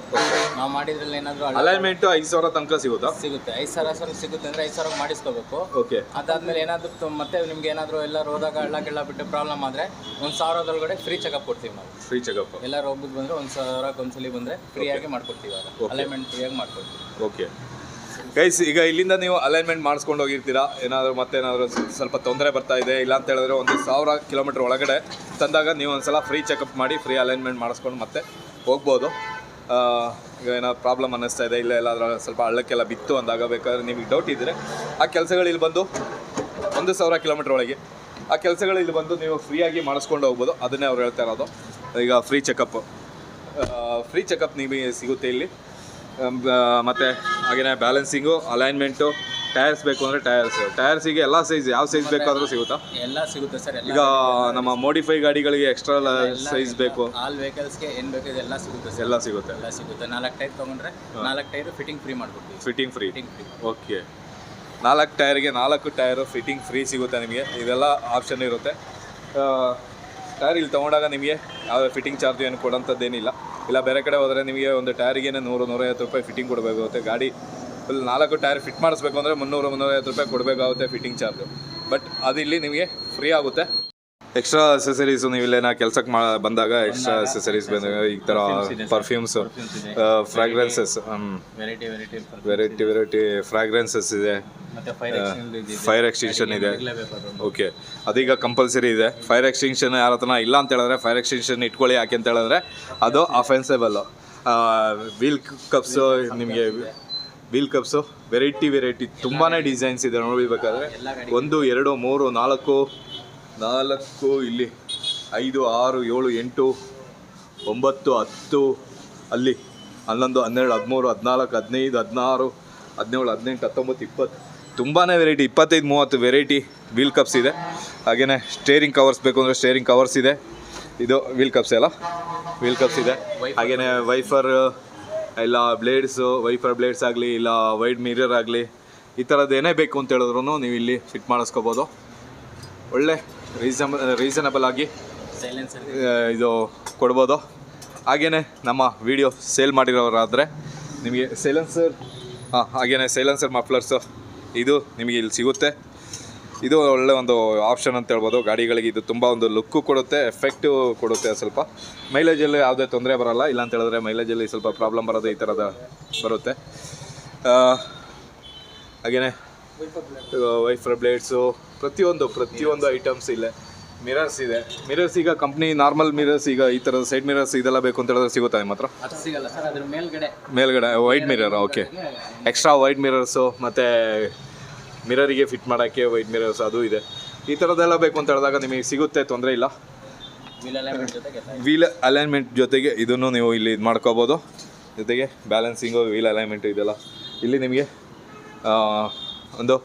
ನಾವು ಮಾಡಿದ್ರಲ್ಲಿ ಏನಾದರೂ
ಅಲೈನ್ಮೆಂಟ್ ಐದು ಸಾವಿರ ತನಕ ಸಿಗುತ್ತಾ?
ಸಿಗುತ್ತೆ. ಐದು ಸಾವಿರ ಸಾವಿರ ಸಿಗುತ್ತೆ ಅಂದರೆ ಐದು ಸಾವಿರ ಮಾಡಿಸ್ಕೋಬೇಕು.
ಓಕೆ.
ಅದಾದಮೇಲೆ ಏನಾದರೂ ಮತ್ತೆ ನಿಮ್ಗೆ ಏನಾದರೂ ಎಲ್ಲ ಹೋದಾಗ ಹಳ್ಳ ಗಿಳ್ಳ ಬಿಟ್ಟು ಪ್ರಾಬ್ಲಮ್ ಆದರೆ ಒಂದು ಸಾವಿರದೊಳಗಡೆ ಫ್ರೀ ಚೆಕಪ್ ಕೊಡ್ತೀವಿ ನಾವು.
ಫ್ರೀ ಚೆಕಪ್
ಎಲ್ಲರೂ ಹೋಗ್ಬಿಟ್ಟು ಬಂದರೆ ಒಂದು ಸಾವಿರಕ್ಕೆ ಒಂದ್ಸಲಿ ಬಂದರೆ ಫ್ರೀಯಾಗಿ ಮಾಡ್ಕೊಡ್ತೀವಿ ಅಲೈನ್ಮೆಂಟ್ ಫ್ರೀಯಾಗಿ ಮಾಡ್ಕೊಡ್ತೀವಿ.
ಓಕೆ ಗೈಸ್ ಈಗ ಇಲ್ಲಿಂದ ನೀವು ಅಲೈನ್ಮೆಂಟ್ ಮಾಡಿಸ್ಕೊಂಡು ಹೋಗಿರ್ತೀರಾ? ಏನಾದರೂ ಮತ್ತೇನಾದರೂ ಸ್ವಲ್ಪ ತೊಂದರೆ ಬರ್ತಾ ಇದೆ, ಇಲ್ಲ ಅಂತ ಹೇಳಿದ್ರೆ ಒಂದು ಸಾವಿರ ಕಿಲೋಮೀಟ್ರ್ ಒಳಗಡೆ ತಂದಾಗ ನೀವು ಒಂದ್ಸಲ ಫ್ರೀ ಚೆಕಪ್ ಮಾಡಿ ಫ್ರೀ ಅಲೈನ್ಮೆಂಟ್ ಮಾಡಿಸ್ಕೊಂಡು ಮತ್ತೆ ಹೋಗ್ಬೋದು. ಈಗ ಏನಾದ್ರು ಪ್ರಾಬ್ಲಮ್ ಅನ್ನಿಸ್ತಾ ಇದೆ, ಇಲ್ಲ ಎಲ್ಲಾದ್ರೂ ಸ್ವಲ್ಪ ಹಳ್ಳಕ್ಕೆಲ್ಲ ಬಿತ್ತು ಅಂದಾಗ ಬೇಕಾದ್ರೆ ನಿಮಗೆ ಡೌಟ್ ಇದ್ದರೆ ಆ ಕೆಲಸಗಳು ಇಲ್ಲಿ ಬಂದು ಒಂದು ಸಾವಿರ ಕಿಲೋಮೀಟ್ರ್ ಒಳಗೆ ಆ ಕೆಲಸಗಳು ಇಲ್ಲಿ ಬಂದು ನೀವು ಫ್ರೀಯಾಗಿ ಮಾಡಿಸ್ಕೊಂಡು ಹೋಗ್ಬೋದು. ಅದನ್ನೇ ಅವ್ರು ಹೇಳ್ತಾ ಇರೋದು. ಈಗ ಫ್ರೀ ಚೆಕಪ್ ಫ್ರೀ ಚೆಕಪ್ ನಿಮಗೆ ಸಿಗುತ್ತೆ ಇಲ್ಲಿ. ಮತ್ತೆ ಹಾಗೆಯೇ ಬ್ಯಾಲೆನ್ಸಿಂಗು ಅಲೈನ್ಮೆಂಟು ಟೈರ್ಸ್ ಬೇಕು ಅಂದರೆ ಟೈರ್ಸ್ ಟೈರ್ಸಿಗೆ ಎಲ್ಲ ಸೈಜ್ ಯಾವ ಸೈಜ್ ಬೇಕಾದರೂ ಸಿಗುತ್ತಾ?
ಎಲ್ಲ ಸಿಗುತ್ತೆ ಸರ್
ಈಗ ನಮ್ಮ ಮೋಡಿಫೈ ಗಾಡಿಗಳಿಗೆ ಎಕ್ಸ್ಟ್ರಾ ಸೈಜ್ ಬೇಕು.
ಆಲ್ ವೆಹಿಕಲ್ಸ್ಗೆ ಏನು ಬೇಕು ಎಲ್ಲ ಸಿಗುತ್ತೆ ಸರ್.
ಎಲ್ಲ ಸಿಗುತ್ತೆ.
ಎಲ್ಲ ಸಿಗುತ್ತೆ. ನಾಲ್ಕು ಟೈರ್ ತೊಗೊಂಡ್ರೆ ನಾಲ್ಕು ಟೈರ್ ಫಿಟ್ಟಿಂಗ್ ಫ್ರೀ ಮಾಡ್ಕೊಡ್ತೀವಿ
ಫ್ರೀ
ಫಿಟ್ಟಿಂಗ್ ಫ್ರೀ
ಓಕೆ ನಾಲ್ಕು ಟೈರ್ಗೆ ನಾಲ್ಕು ಟೈರು ಫಿಟ್ಟಿಂಗ್ ಫ್ರೀ ಸಿಗುತ್ತೆ ನಿಮಗೆ. ಇದೆಲ್ಲ ಆಪ್ಷನ್ ಇರುತ್ತೆ. ಟೈರ್ ಇಲ್ಲಿ ತೊಗೊಂಡಾಗ ನಿಮಗೆ ಯಾವುದೇ ಫಿಟ್ಟಿಂಗ್ ಚಾರ್ಜ್ ಏನು ಕೊಡೋಂಥದ್ದೇನಿಲ್ಲ. ಇಲ್ಲ, ಬೇರೆ ಕಡೆ ಹೋದರೆ ನಿಮಗೆ ಒಂದು ಟೈರಿಗೆ ನೂರು, ನೂರೈವತ್ತು ರೂಪಾಯಿ ಫಿಟ್ಟಿಂಗ್ ಕೊಡಬೇಕಾಗುತ್ತೆ. ಗಾಡಿ ಫುಲ್ ನಾಲ್ಕು ಟೈರ್ ಫಿಟ್ ಮಾಡಿಸ್ಬೇಕು ಅಂದರೆ ಮುನ್ನೂರು, ಮುನ್ನೂರೈವತ್ತು ರೂಪಾಯಿ ಕೊಡಬೇಕಾಗುತ್ತೆ ಫಿಟ್ಟಿಂಗ್ ಚಾರ್ಜು ಬಟ್ ಅದು ಇಲ್ಲಿ ನಿಮಗೆ ಫ್ರೀ ಆಗುತ್ತೆ. ಎಕ್ಸ್ಟ್ರಾ ಅಸೆಸರೀಸು ನೀವು ಇಲ್ಲೇನ ಕೆಲ್ಸಕ್ಕೆ ಮಾ ಬಂದಾಗ ಎಕ್ಸ್ಟ್ರಾ ಅಸೆಸರೀಸ್ ಬಂದಾಗ ಈ ಥರ perfumes fragrances
variety variety
fragrances ಇದೆ.
ಫೈರ್ ಎಕ್ಸ್ಟಿಂಕ್ಷನ್ ಇದೆ.
ಫೈರ್ ಎಕ್ಸ್ಟೆನ್ಷನ್ ಇದೆ. ಓಕೆ ಅದೀಗ ಕಂಪಲ್ಸರಿ ಇದೆ. ಫೈರ್ ಎಕ್ಸ್ಟೆನ್ಷನ್ ಯಾರ ಹತ್ರ ಇಲ್ಲ ಅಂತ ಹೇಳಿದ್ರೆ ಫೈರ್ ಎಕ್ಸ್ಟೆನ್ಷನ್ ಇಟ್ಕೊಳ್ಳಿ ಯಾಕೆ ಅಂತ ಹೇಳಿದ್ರೆ ಅದು ಅಫೆನ್ಸೇಬಲ್ ವೀಲ್ ಕಪ್ಸು ನಿಮಗೆ ವೀಲ್ ಕಪ್ಸು ವೆರೈಟಿ ವೆರೈಟಿ ತುಂಬಾ ಡಿಸೈನ್ಸ್ ಇದೆ ನೋಡಬೇಕಾದ್ರೆ. ಒಂದು ಎರಡು ಮೂರು ನಾಲ್ಕು ನಾಲ್ಕು, ಇಲ್ಲಿ ಐದು, ಆರು, ಏಳು, ಎಂಟು, ಒಂಬತ್ತು, ಹತ್ತು, ಅಲ್ಲಿ ಹನ್ನೊಂದು, ಹನ್ನೆರಡು, ಹದಿಮೂರು, ಹದಿನಾಲ್ಕು, ಹದಿನೈದು, ಹದಿನಾರು, ಹದಿನೇಳು, ಹದಿನೆಂಟು, ಹತ್ತೊಂಬತ್ತು, ಇಪ್ಪತ್ತು. ತುಂಬಾ ವೆರೈಟಿ ಇಪ್ಪತ್ತೈದು, ಮೂವತ್ತು ವೆರೈಟಿ ವೀಲ್ ಕಪ್ಸ್ ಇದೆ. ಹಾಗೆಯೇ ಸ್ಟೇರಿಂಗ್ ಕವರ್ಸ್ ಬೇಕು ಅಂದರೆ ಸ್ಟೇರಿಂಗ್ ಕವರ್ಸ್ ಇದೆ. ಇದು ವೀಲ್ ಕಪ್ಸ್ ಎಲ್ಲ ವೀಲ್ ಕಪ್ಸ್ ಇದೆ. ಹಾಗೆಯೇ ವೈಫರ್ ಇಲ್ಲ ಬ್ಲೇಡ್ಸು ವೈಫರ್ ಬ್ಲೇಡ್ಸ್ ಆಗಲಿ, ಇಲ್ಲ ವೈಡ್ ಮಿರರ್ ಆಗಲಿ, ಈ ಥರದ್ದು ಏನೇ ಬೇಕು ಅಂತ ಹೇಳಿದ್ರು ನೀವು ಇಲ್ಲಿ ಫಿಟ್ ಮಾಡಿಸ್ಕೋಬೋದು. ಒಳ್ಳೆ ರೀಸನ್ ರೀಸನಬಲ್ ಆಗಿ
ಸೈಲೆನ್ಸರ್
ಇದು ಕೊಡ್ಬೋದು. ಹಾಗೆಯೇ ನಮ್ಮ ವಿಡಿಯೋ ಸೇಲ್ ಮಾಡಿರೋರಾದರೆ ನಿಮಗೆ ಸೈಲೆನ್ಸರ್ ಹಾಂ ಹಾಗೆಯೇ ಸೈಲೆನ್ಸರ್ ಮಫ್ಲರ್ಸು ಇದು ನಿಮಗೆ ಇಲ್ಲಿ ಸಿಗುತ್ತೆ. ಇದು ಒಳ್ಳೆ ಒಂದು ಆಪ್ಷನ್ ಅಂತ ಹೇಳ್ಬೋದು. ಗಾಡಿಗಳಿಗೆ ಇದು ತುಂಬ ಒಂದು ಲುಕ್ಕು ಕೊಡುತ್ತೆ ಎಫೆಕ್ಟು ಕೊಡುತ್ತೆ ಸ್ವಲ್ಪ. ಮೈಲೇಜಲ್ಲಿ ಯಾವುದೇ ತೊಂದರೆ ಬರಲ್ಲ. ಇಲ್ಲ ಅಂತ ಹೇಳಿದ್ರೆ ಮೈಲೇಜಲ್ಲಿ ಸ್ವಲ್ಪ ಪ್ರಾಬ್ಲಮ್ ಬರೋದು ಈ ಥರದ ಬರುತ್ತೆ. ಹಾಗೆಯೇ ವೈಫರ್ ಬ್ಲೇಡ್ಸು ಪ್ರತಿಯೊಂದು ಪ್ರತಿಯೊಂದು ಐಟಮ್ಸ್ ಇಲ್ಲೇ ಮಿರರ್ಸ್ ಇದೆ. ಮಿರರ್ಸ್ ಈಗ ಕಂಪ್ನಿ ನಾರ್ಮಲ್ ಮಿರರ್ಸ್ ಈಗ ಈ ತರ ಸೈಡ್ ಮಿರರ್ಸ್ ಇದೆಲ್ಲ ಬೇಕು ಅಂತ ಹೇಳಿದ್ರೆ ಸಿಗುತ್ತಾ ನಿಮ್ಮ ಹತ್ರ?
ಸಿಗಲ್ಲ ಸರ್ ಅದ್ರ ಮೇಲ್ಗಡೆ.
ಮೇಲ್ಗಡೆ wide mirror okay extra wide mirrors ಮತ್ತು ಮಿರರಿಗೆ ಫಿಟ್ ಮಾಡೋಕ್ಕೆ ವೈಡ್ ಮಿರರ್ಸ್ ಅದು ಇದೆ. ಈ ಥರದ್ದೆಲ್ಲ ಬೇಕು ಅಂತ ಹೇಳಿದಾಗ ನಿಮಗೆ ಸಿಗುತ್ತೆ ತೊಂದರೆ ಇಲ್ಲ.
ವೀಲ್ ಅಲೈನ್ಮೆಂಟ್ ಜೊತೆಗೆ
ಇದನ್ನು ನೀವು ಇಲ್ಲಿ ಇದು ಮಾಡ್ಕೋಬೋದು. ಜೊತೆಗೆ ಬ್ಯಾಲೆನ್ಸಿಂಗು ವೀಲ್ ಅಲೈನ್ಮೆಂಟು ಇದೆಲ್ಲ. ಇಲ್ಲಿ ನಿಮಗೆ ಒಂದು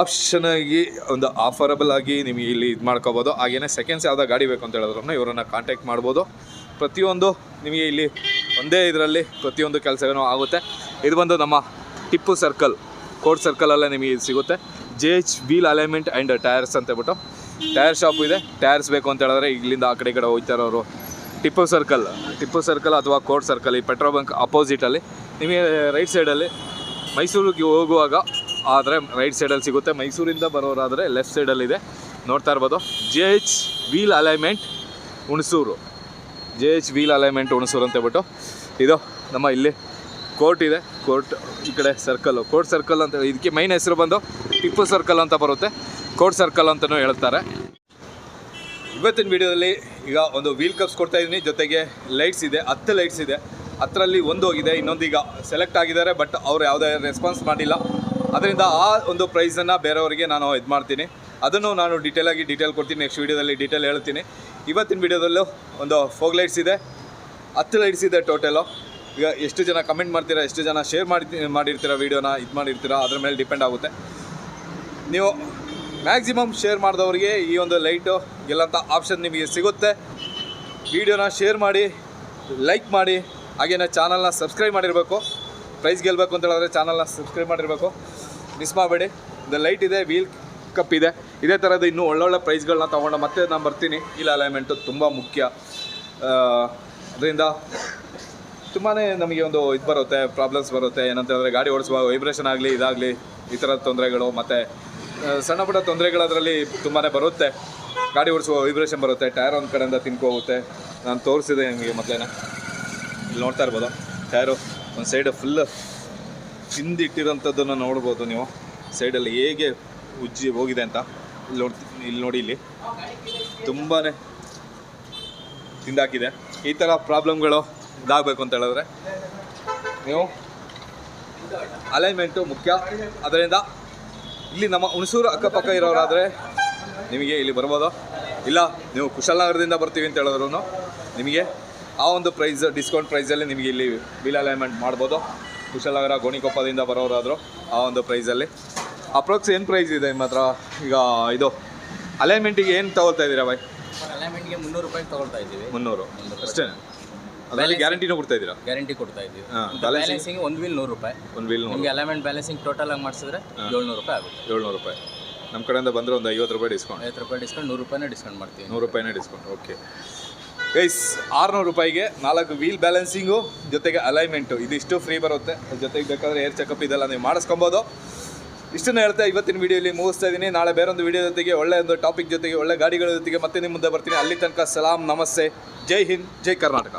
ಆಪ್ಷನಾಗಿ ಒಂದು ಆಫರಬಲ್ ಆಗಿ ನಿಮಗೆ ಇಲ್ಲಿ ಇದು ಮಾಡ್ಕೋಬೋದು. ಹಾಗೆಯೇ ಸೆಕೆಂಡ್ಸ್ ಯಾವುದೋ ಗಾಡಿ ಬೇಕು ಅಂತ ಹೇಳಿದ್ರು ಇವರನ್ನು ಕಾಂಟ್ಯಾಕ್ಟ್ ಮಾಡ್ಬೋದು. ಪ್ರತಿಯೊಂದು ನಿಮಗೆ ಇಲ್ಲಿ ಒಂದೇ ಇದರಲ್ಲಿ ಪ್ರತಿಯೊಂದು ಕೆಲಸವೇನೋ ಆಗುತ್ತೆ. ಇದು ಬಂದು ನಮ್ಮ ಟಿಪ್ಪು ಸರ್ಕಲ್ ಕೋರ್ಟ್ ಸರ್ಕಲಲ್ಲೇ ನಿಮಗೆ ಇದು ಸಿಗುತ್ತೆ. J H wheel alignment and tyres ಅಂತ ಹೇಳ್ಬಿಟ್ಟು. ಟೈರ್ ಶಾಪ್ ಇದೆ ಟೈರ್ಸ್ ಬೇಕು ಅಂತ ಹೇಳಿದ್ರೆ ಇಲ್ಲಿಂದ ಆ ಕಡೆ ಕಡೆ ಹೋಗ್ತಾ ಅವರು ಟಿಪ್ಪು ಸರ್ಕಲ್ ಟಿಪ್ಪು ಸರ್ಕಲ್ ಅಥವಾ ಕೋರ್ಟ್ ಸರ್ಕಲ್ ಈ ಪೆಟ್ರೋಲ್ ಬಂಕ್ ಅಪೋಸಿಟಲ್ಲಿ ನಿಮಗೆ ರೈಟ್ ಸೈಡಲ್ಲಿ ಮೈಸೂರಿಗೆ ಹೋಗುವಾಗ ಆದರೆ ರೈಟ್ ಸೈಡಲ್ಲಿ ಸಿಗುತ್ತೆ. ಮೈಸೂರಿಂದ ಬರೋರಾದರೆ ಲೆಫ್ಟ್ ಸೈಡಲ್ಲಿದೆ ನೋಡ್ತಾ ಇರ್ಬೋದು. J H wheel alignment Hunsur. J H wheel alignment Hunsur ಅಂತ ಹೇಳ್ಬಿಟ್ಟು. ಇದು ನಮ್ಮ ಇಲ್ಲಿ ಕೋರ್ಟ್ ಇದೆ. ಕೋರ್ಟ್ ಈ ಕಡೆ ಸರ್ಕಲ್ಲು ಕೋರ್ಟ್ ಸರ್ಕಲ್ ಅಂತ ಇದಕ್ಕೆ ಮೈನ್ ಹೆಸರು ಬಂದು ಟಿಪ್ಪು ಸರ್ಕಲ್ ಅಂತ ಬರುತ್ತೆ. ಕೋರ್ಟ್ ಸರ್ಕಲ್ ಅಂತಲೂ ಹೇಳ್ತಾರೆ. ಇವತ್ತಿನ ವಿಡಿಯೋದಲ್ಲಿ ಈಗ ಒಂದು ವೀಲ್ ಕಪ್ಸ್ ಕೊಡ್ತಾ ಇದ್ದೀನಿ. ಜೊತೆಗೆ ಲೈಟ್ಸ್ ಇದೆ. ಹತ್ತು ಲೈಟ್ಸ್ ಇದೆ. ಹತ್ತರಲ್ಲಿ ಒಂದು ಹೋಗಿದೆ. ಇನ್ನೊಂದು ಈಗ ಸೆಲೆಕ್ಟ್ ಆಗಿದ್ದಾರೆ ಬಟ್ ಅವ್ರು ಯಾವುದೇ ರೆಸ್ಪಾನ್ಸ್ ಮಾಡಿಲ್ಲ. ಅದರಿಂದ ಆ ಒಂದು ಪ್ರೈಸನ್ನು ಬೇರೆಯವರಿಗೆ ನಾನು ಇದು ಮಾಡ್ತೀನಿ. ಅದನ್ನು ನಾನು ಡೀಟೇಲಾಗಿ ಡೀಟೇಲ್ ಕೊಡ್ತೀನಿ. ನೆಕ್ಸ್ಟ್ ವೀಡಿಯೋದಲ್ಲಿ ಡೀಟೇಲ್ ಹೇಳ್ತೀನಿ. ಇವತ್ತಿನ ವೀಡಿಯೋದಲ್ಲೂ ಒಂದು ಫೋಗ್ ಲೈಟ್ಸ್ ಇದೆ. ಹತ್ತು ಲೈಟ್ಸ್ ಇದೆ ಟೋಟಲು ಈಗ ಎಷ್ಟು ಜನ ಕಮೆಂಟ್ ಮಾಡ್ತೀರಾ, ಎಷ್ಟು ಜನ ಶೇರ್ ಮಾಡಿ, ಮಾಡಿರ್ತೀರಾ ವೀಡಿಯೋನ ಇದು ಮಾಡಿರ್ತೀರಾ, ಅದ್ರ ಮೇಲೆ ಡಿಪೆಂಡ್ ಆಗುತ್ತೆ. ನೀವು ಮ್ಯಾಕ್ಸಿಮಮ್ ಶೇರ್ ಮಾಡಿದವರಿಗೆ ಈ ಒಂದು ಲೈಟು ಗೆಲ್ಲಂಥ ಆಪ್ಷನ್ ನಿಮಗೆ ಸಿಗುತ್ತೆ. ವಿಡಿಯೋನ ಶೇರ್ ಮಾಡಿ ಲೈಕ್ ಮಾಡಿ ಹಾಗೆಯೇ ಚಾನಲ್ನ ಸಬ್ಸ್ಕ್ರೈಬ್ ಮಾಡಿರಬೇಕು. ಪ್ರೈಸ್ ಗೆಲ್ಲಬೇಕು ಅಂತ ಹೇಳಿದ್ರೆ ಚಾನಲ್ನ ಸಬ್ಸ್ಕ್ರೈಬ್ ಮಾಡಿರಬೇಕು. ಮಿಸ್ ಮಾಡಬೇಡಿ. ದ ಲೈಟ್ ಇದೆ ವೀಲ್ ಕಪ್ ಇದೆ. ಇದೇ ಥರದ ಇನ್ನೂ ಒಳ್ಳೊಳ್ಳೆ ಪ್ರೈಸ್ಗಳನ್ನ ತೊಗೊಂಡು ಮತ್ತೆ ನಾನು ಬರ್ತೀನಿ. ಇಲ್ಲ ಅಲೈನ್ಮೆಂಟು ತುಂಬ ಮುಖ್ಯ. ಅದರಿಂದ ತುಂಬಾ ನಮಗೆ ಒಂದು ಇದು ಬರುತ್ತೆ ಪ್ರಾಬ್ಲಮ್ಸ್ ಬರುತ್ತೆ. ಏನಂತ ಹೇಳಿದ್ರೆ ಗಾಡಿ ಓಡಿಸುವಾಗ ವೈಬ್ರೇಷನ್ ಆಗಲಿ, ಇದಾಗಲಿ, ಈ ಥರದ ತೊಂದರೆಗಳು ಮತ್ತು ಸಣ್ಣ ಪುಟ್ಟ ತೊಂದರೆಗಳು ಅದರಲ್ಲಿ ತುಂಬಾ ಬರುತ್ತೆ. ಗಾಡಿ ಓಡಿಸುವ ವೈಬ್ರೇಷನ್ ಬರುತ್ತೆ ಟೈರ್ ಒಂದು ಕಡೆಯಿಂದ ತಿನ್ಕೋಗುತ್ತೆ ನಾನು ತೋರಿಸಿದೆ ನಿಮಗೆ ಮೊದಲೇನೆ. ಇಲ್ಲಿ ನೋಡ್ತಾ ಇರ್ಬೋದು? ಟೈರು ಒಂದು ಸೈಡ್ ಫುಲ್ ತಿಂದಿಟ್ಟಿರೋಂಥದ್ದನ್ನು ನೋಡ್ಬೋದು ನೀವು. ಸೈಡಲ್ಲಿ ಹೇಗೆ ಉಜ್ಜಿ ಹೋಗಿದೆ ಅಂತ ಇಲ್ಲಿ ನೋಡಿ ಇಲ್ಲಿ ನೋಡಿ ಇಲ್ಲಿ. ತುಂಬಾ ತಿಂದಾಕಿದೆ ಈ ಥರ ಪ್ರಾಬ್ಲಮ್ಗಳು ಇದಾಗಬೇಕು ಅಂತ ಹೇಳಿದ್ರೆ ನೀವು ಅಲೈನ್ಮೆಂಟು ಮುಖ್ಯ. ಅದರಿಂದ ಇಲ್ಲಿ ನಮ್ಮ ಹುಣಸೂರು ಅಕ್ಕಪಕ್ಕ ಇರೋರಾದರೆ ನಿಮಗೆ ಇಲ್ಲಿ ಬರ್ಬೋದು. ಇಲ್ಲ, ನೀವು ಕುಶಾಲನಗರದಿಂದ ಬರ್ತೀವಿ ಅಂತ ಹೇಳಿದ್ರು ನಿಮಗೆ ಆ ಒಂದು ಪ್ರೈಸ್ ಡಿಸ್ಕೌಂಟ್ ಪ್ರೈಸಲ್ಲಿ ನಿಮಗೆ ಇಲ್ಲಿ ಬಿಲ್ ಅಲೈನ್ಮೆಂಟ್ ಮಾಡ್ಬೋದು. ಕುಶಾಲನಗರ ಗೋಣಿಕೊಪ್ಪದಿಂದ ಬರೋರಾದರು ಆ ಒಂದು ಪ್ರೈಸಲ್ಲಿ ಅಪ್ರೋಕ್ಸ್ ಏನು ಪ್ರೈಸ್ ಇದೆ ನಿಮ್ಮ ಹತ್ರ? ಈಗ ಇದು ಅಲೈನ್ಮೆಂಟಿಗೆ ಏನು ತಗೊಳ್ತಾ ಇದ್ದೀರಾ ಬಾಯ್
ಅಲೈನ್ಮೆಂಟ್ಗೆ ಮುನ್ನೂರು ರೂಪಾಯಿ ತಗೊಳ್ತಾ ಇದ್ದೀವಿ.
ಮುನ್ನೂರು. ಅಷ್ಟೇ? ಅದರಲ್ಲಿ ಗ್ಯಾರಂಟಿನೂ ಕೊಡ್ತಾ ಇದ್ದೀರಾ?
ಗ್ಯಾರಂಟಿ ಕೊಡ್ತಾ ಇದ್ದೀವಿ. ಬ್ಯಾಲೆನ್ಸಿಂಗ್ ಒಂದು ವೀಲ್ ನೂರು ರೂಪಾಯಿ.
ಒಂದು ವೀಲ್
ನಿಮಗೆ ಅಲೈನ್ಮೆಂಟ್ ಬ್ಯಾಲೆನ್ಸಿಂಗ್ ಟೋಟಲ್ ಆಗಿ ಮಾಡಿಸಿದ್ರೆ ಏಳ್ನೂರು ರೂಪಾಯಿ ಆಗುತ್ತೆ.
ಏಳ್ನೂರು ರೂಪಾಯಿ. ನಮ್ಮ ಕಡೆಯಿಂದ ಬಂದರೆ ಒಂದು ಐವತ್ತು ರೂಪಾಯಿ ಡಿಸ್ಕೌಂಟ್
ಐವತ್ತು ರೂಪಾಯಿ ಡಿಸ್ಕೌಂಟ್ ನೂರು ರೂಪಾಯಿನೇ ಡಿಸ್ಕೌಂಟ್ ಮಾಡ್ತೀವಿ.
ನೂರು ರೂಪಾಯಿನೇ ಡಿಸ್ಕೌಂಟ್ ಓಕೆ ಗೈಸ್, ಆರುನೂರು ರೂಪಾಯಿಗೆ ನಾಲ್ಕು ವೀಲ್ ಬ್ಯಾಲೆನ್ಸಿಂಗು ಜೊತೆಗೆ ಅಲೈನ್ಮೆಂಟು ಇದಿಷ್ಟು ಫ್ರೀ ಬರುತ್ತೆ. ಜೊತೆಗೆ ಬೇಕಾದರೆ ಏರ್ ಚೆಕಪ್ ಇದೆಲ್ಲ ನೀವು ಮಾಡಿಸ್ಕೊಬೋದು. ಇಷ್ಟನ್ನು ಹೇಳ್ತಾ ಇವತ್ತಿನ ವಿಡಿಯೋಲಿ ಮುಗಿಸ್ತಾ ಇದ್ದೀನಿ ನಾಳೆ ಬೇರೊಂದು ವಿಡಿಯೋ ಜೊತೆಗೆ, ಒಳ್ಳೆ ಒಂದು ಟಾಪಿಕ್ ಜೊತೆಗೆ, ಒಳ್ಳೆ ಗಾಡಿಗಳ ಜೊತೆಗೆ ಮತ್ತೆ ನಿಮ್ಮ ಮುಂದೆ ಬರ್ತೀನಿ. ಅಲ್ಲಿ ತನಕ ಸಲಾಂ, ನಮಸ್ತೆ. ಜೈ ಹಿಂದ್, ಜೈ ಕರ್ನಾಟಕ.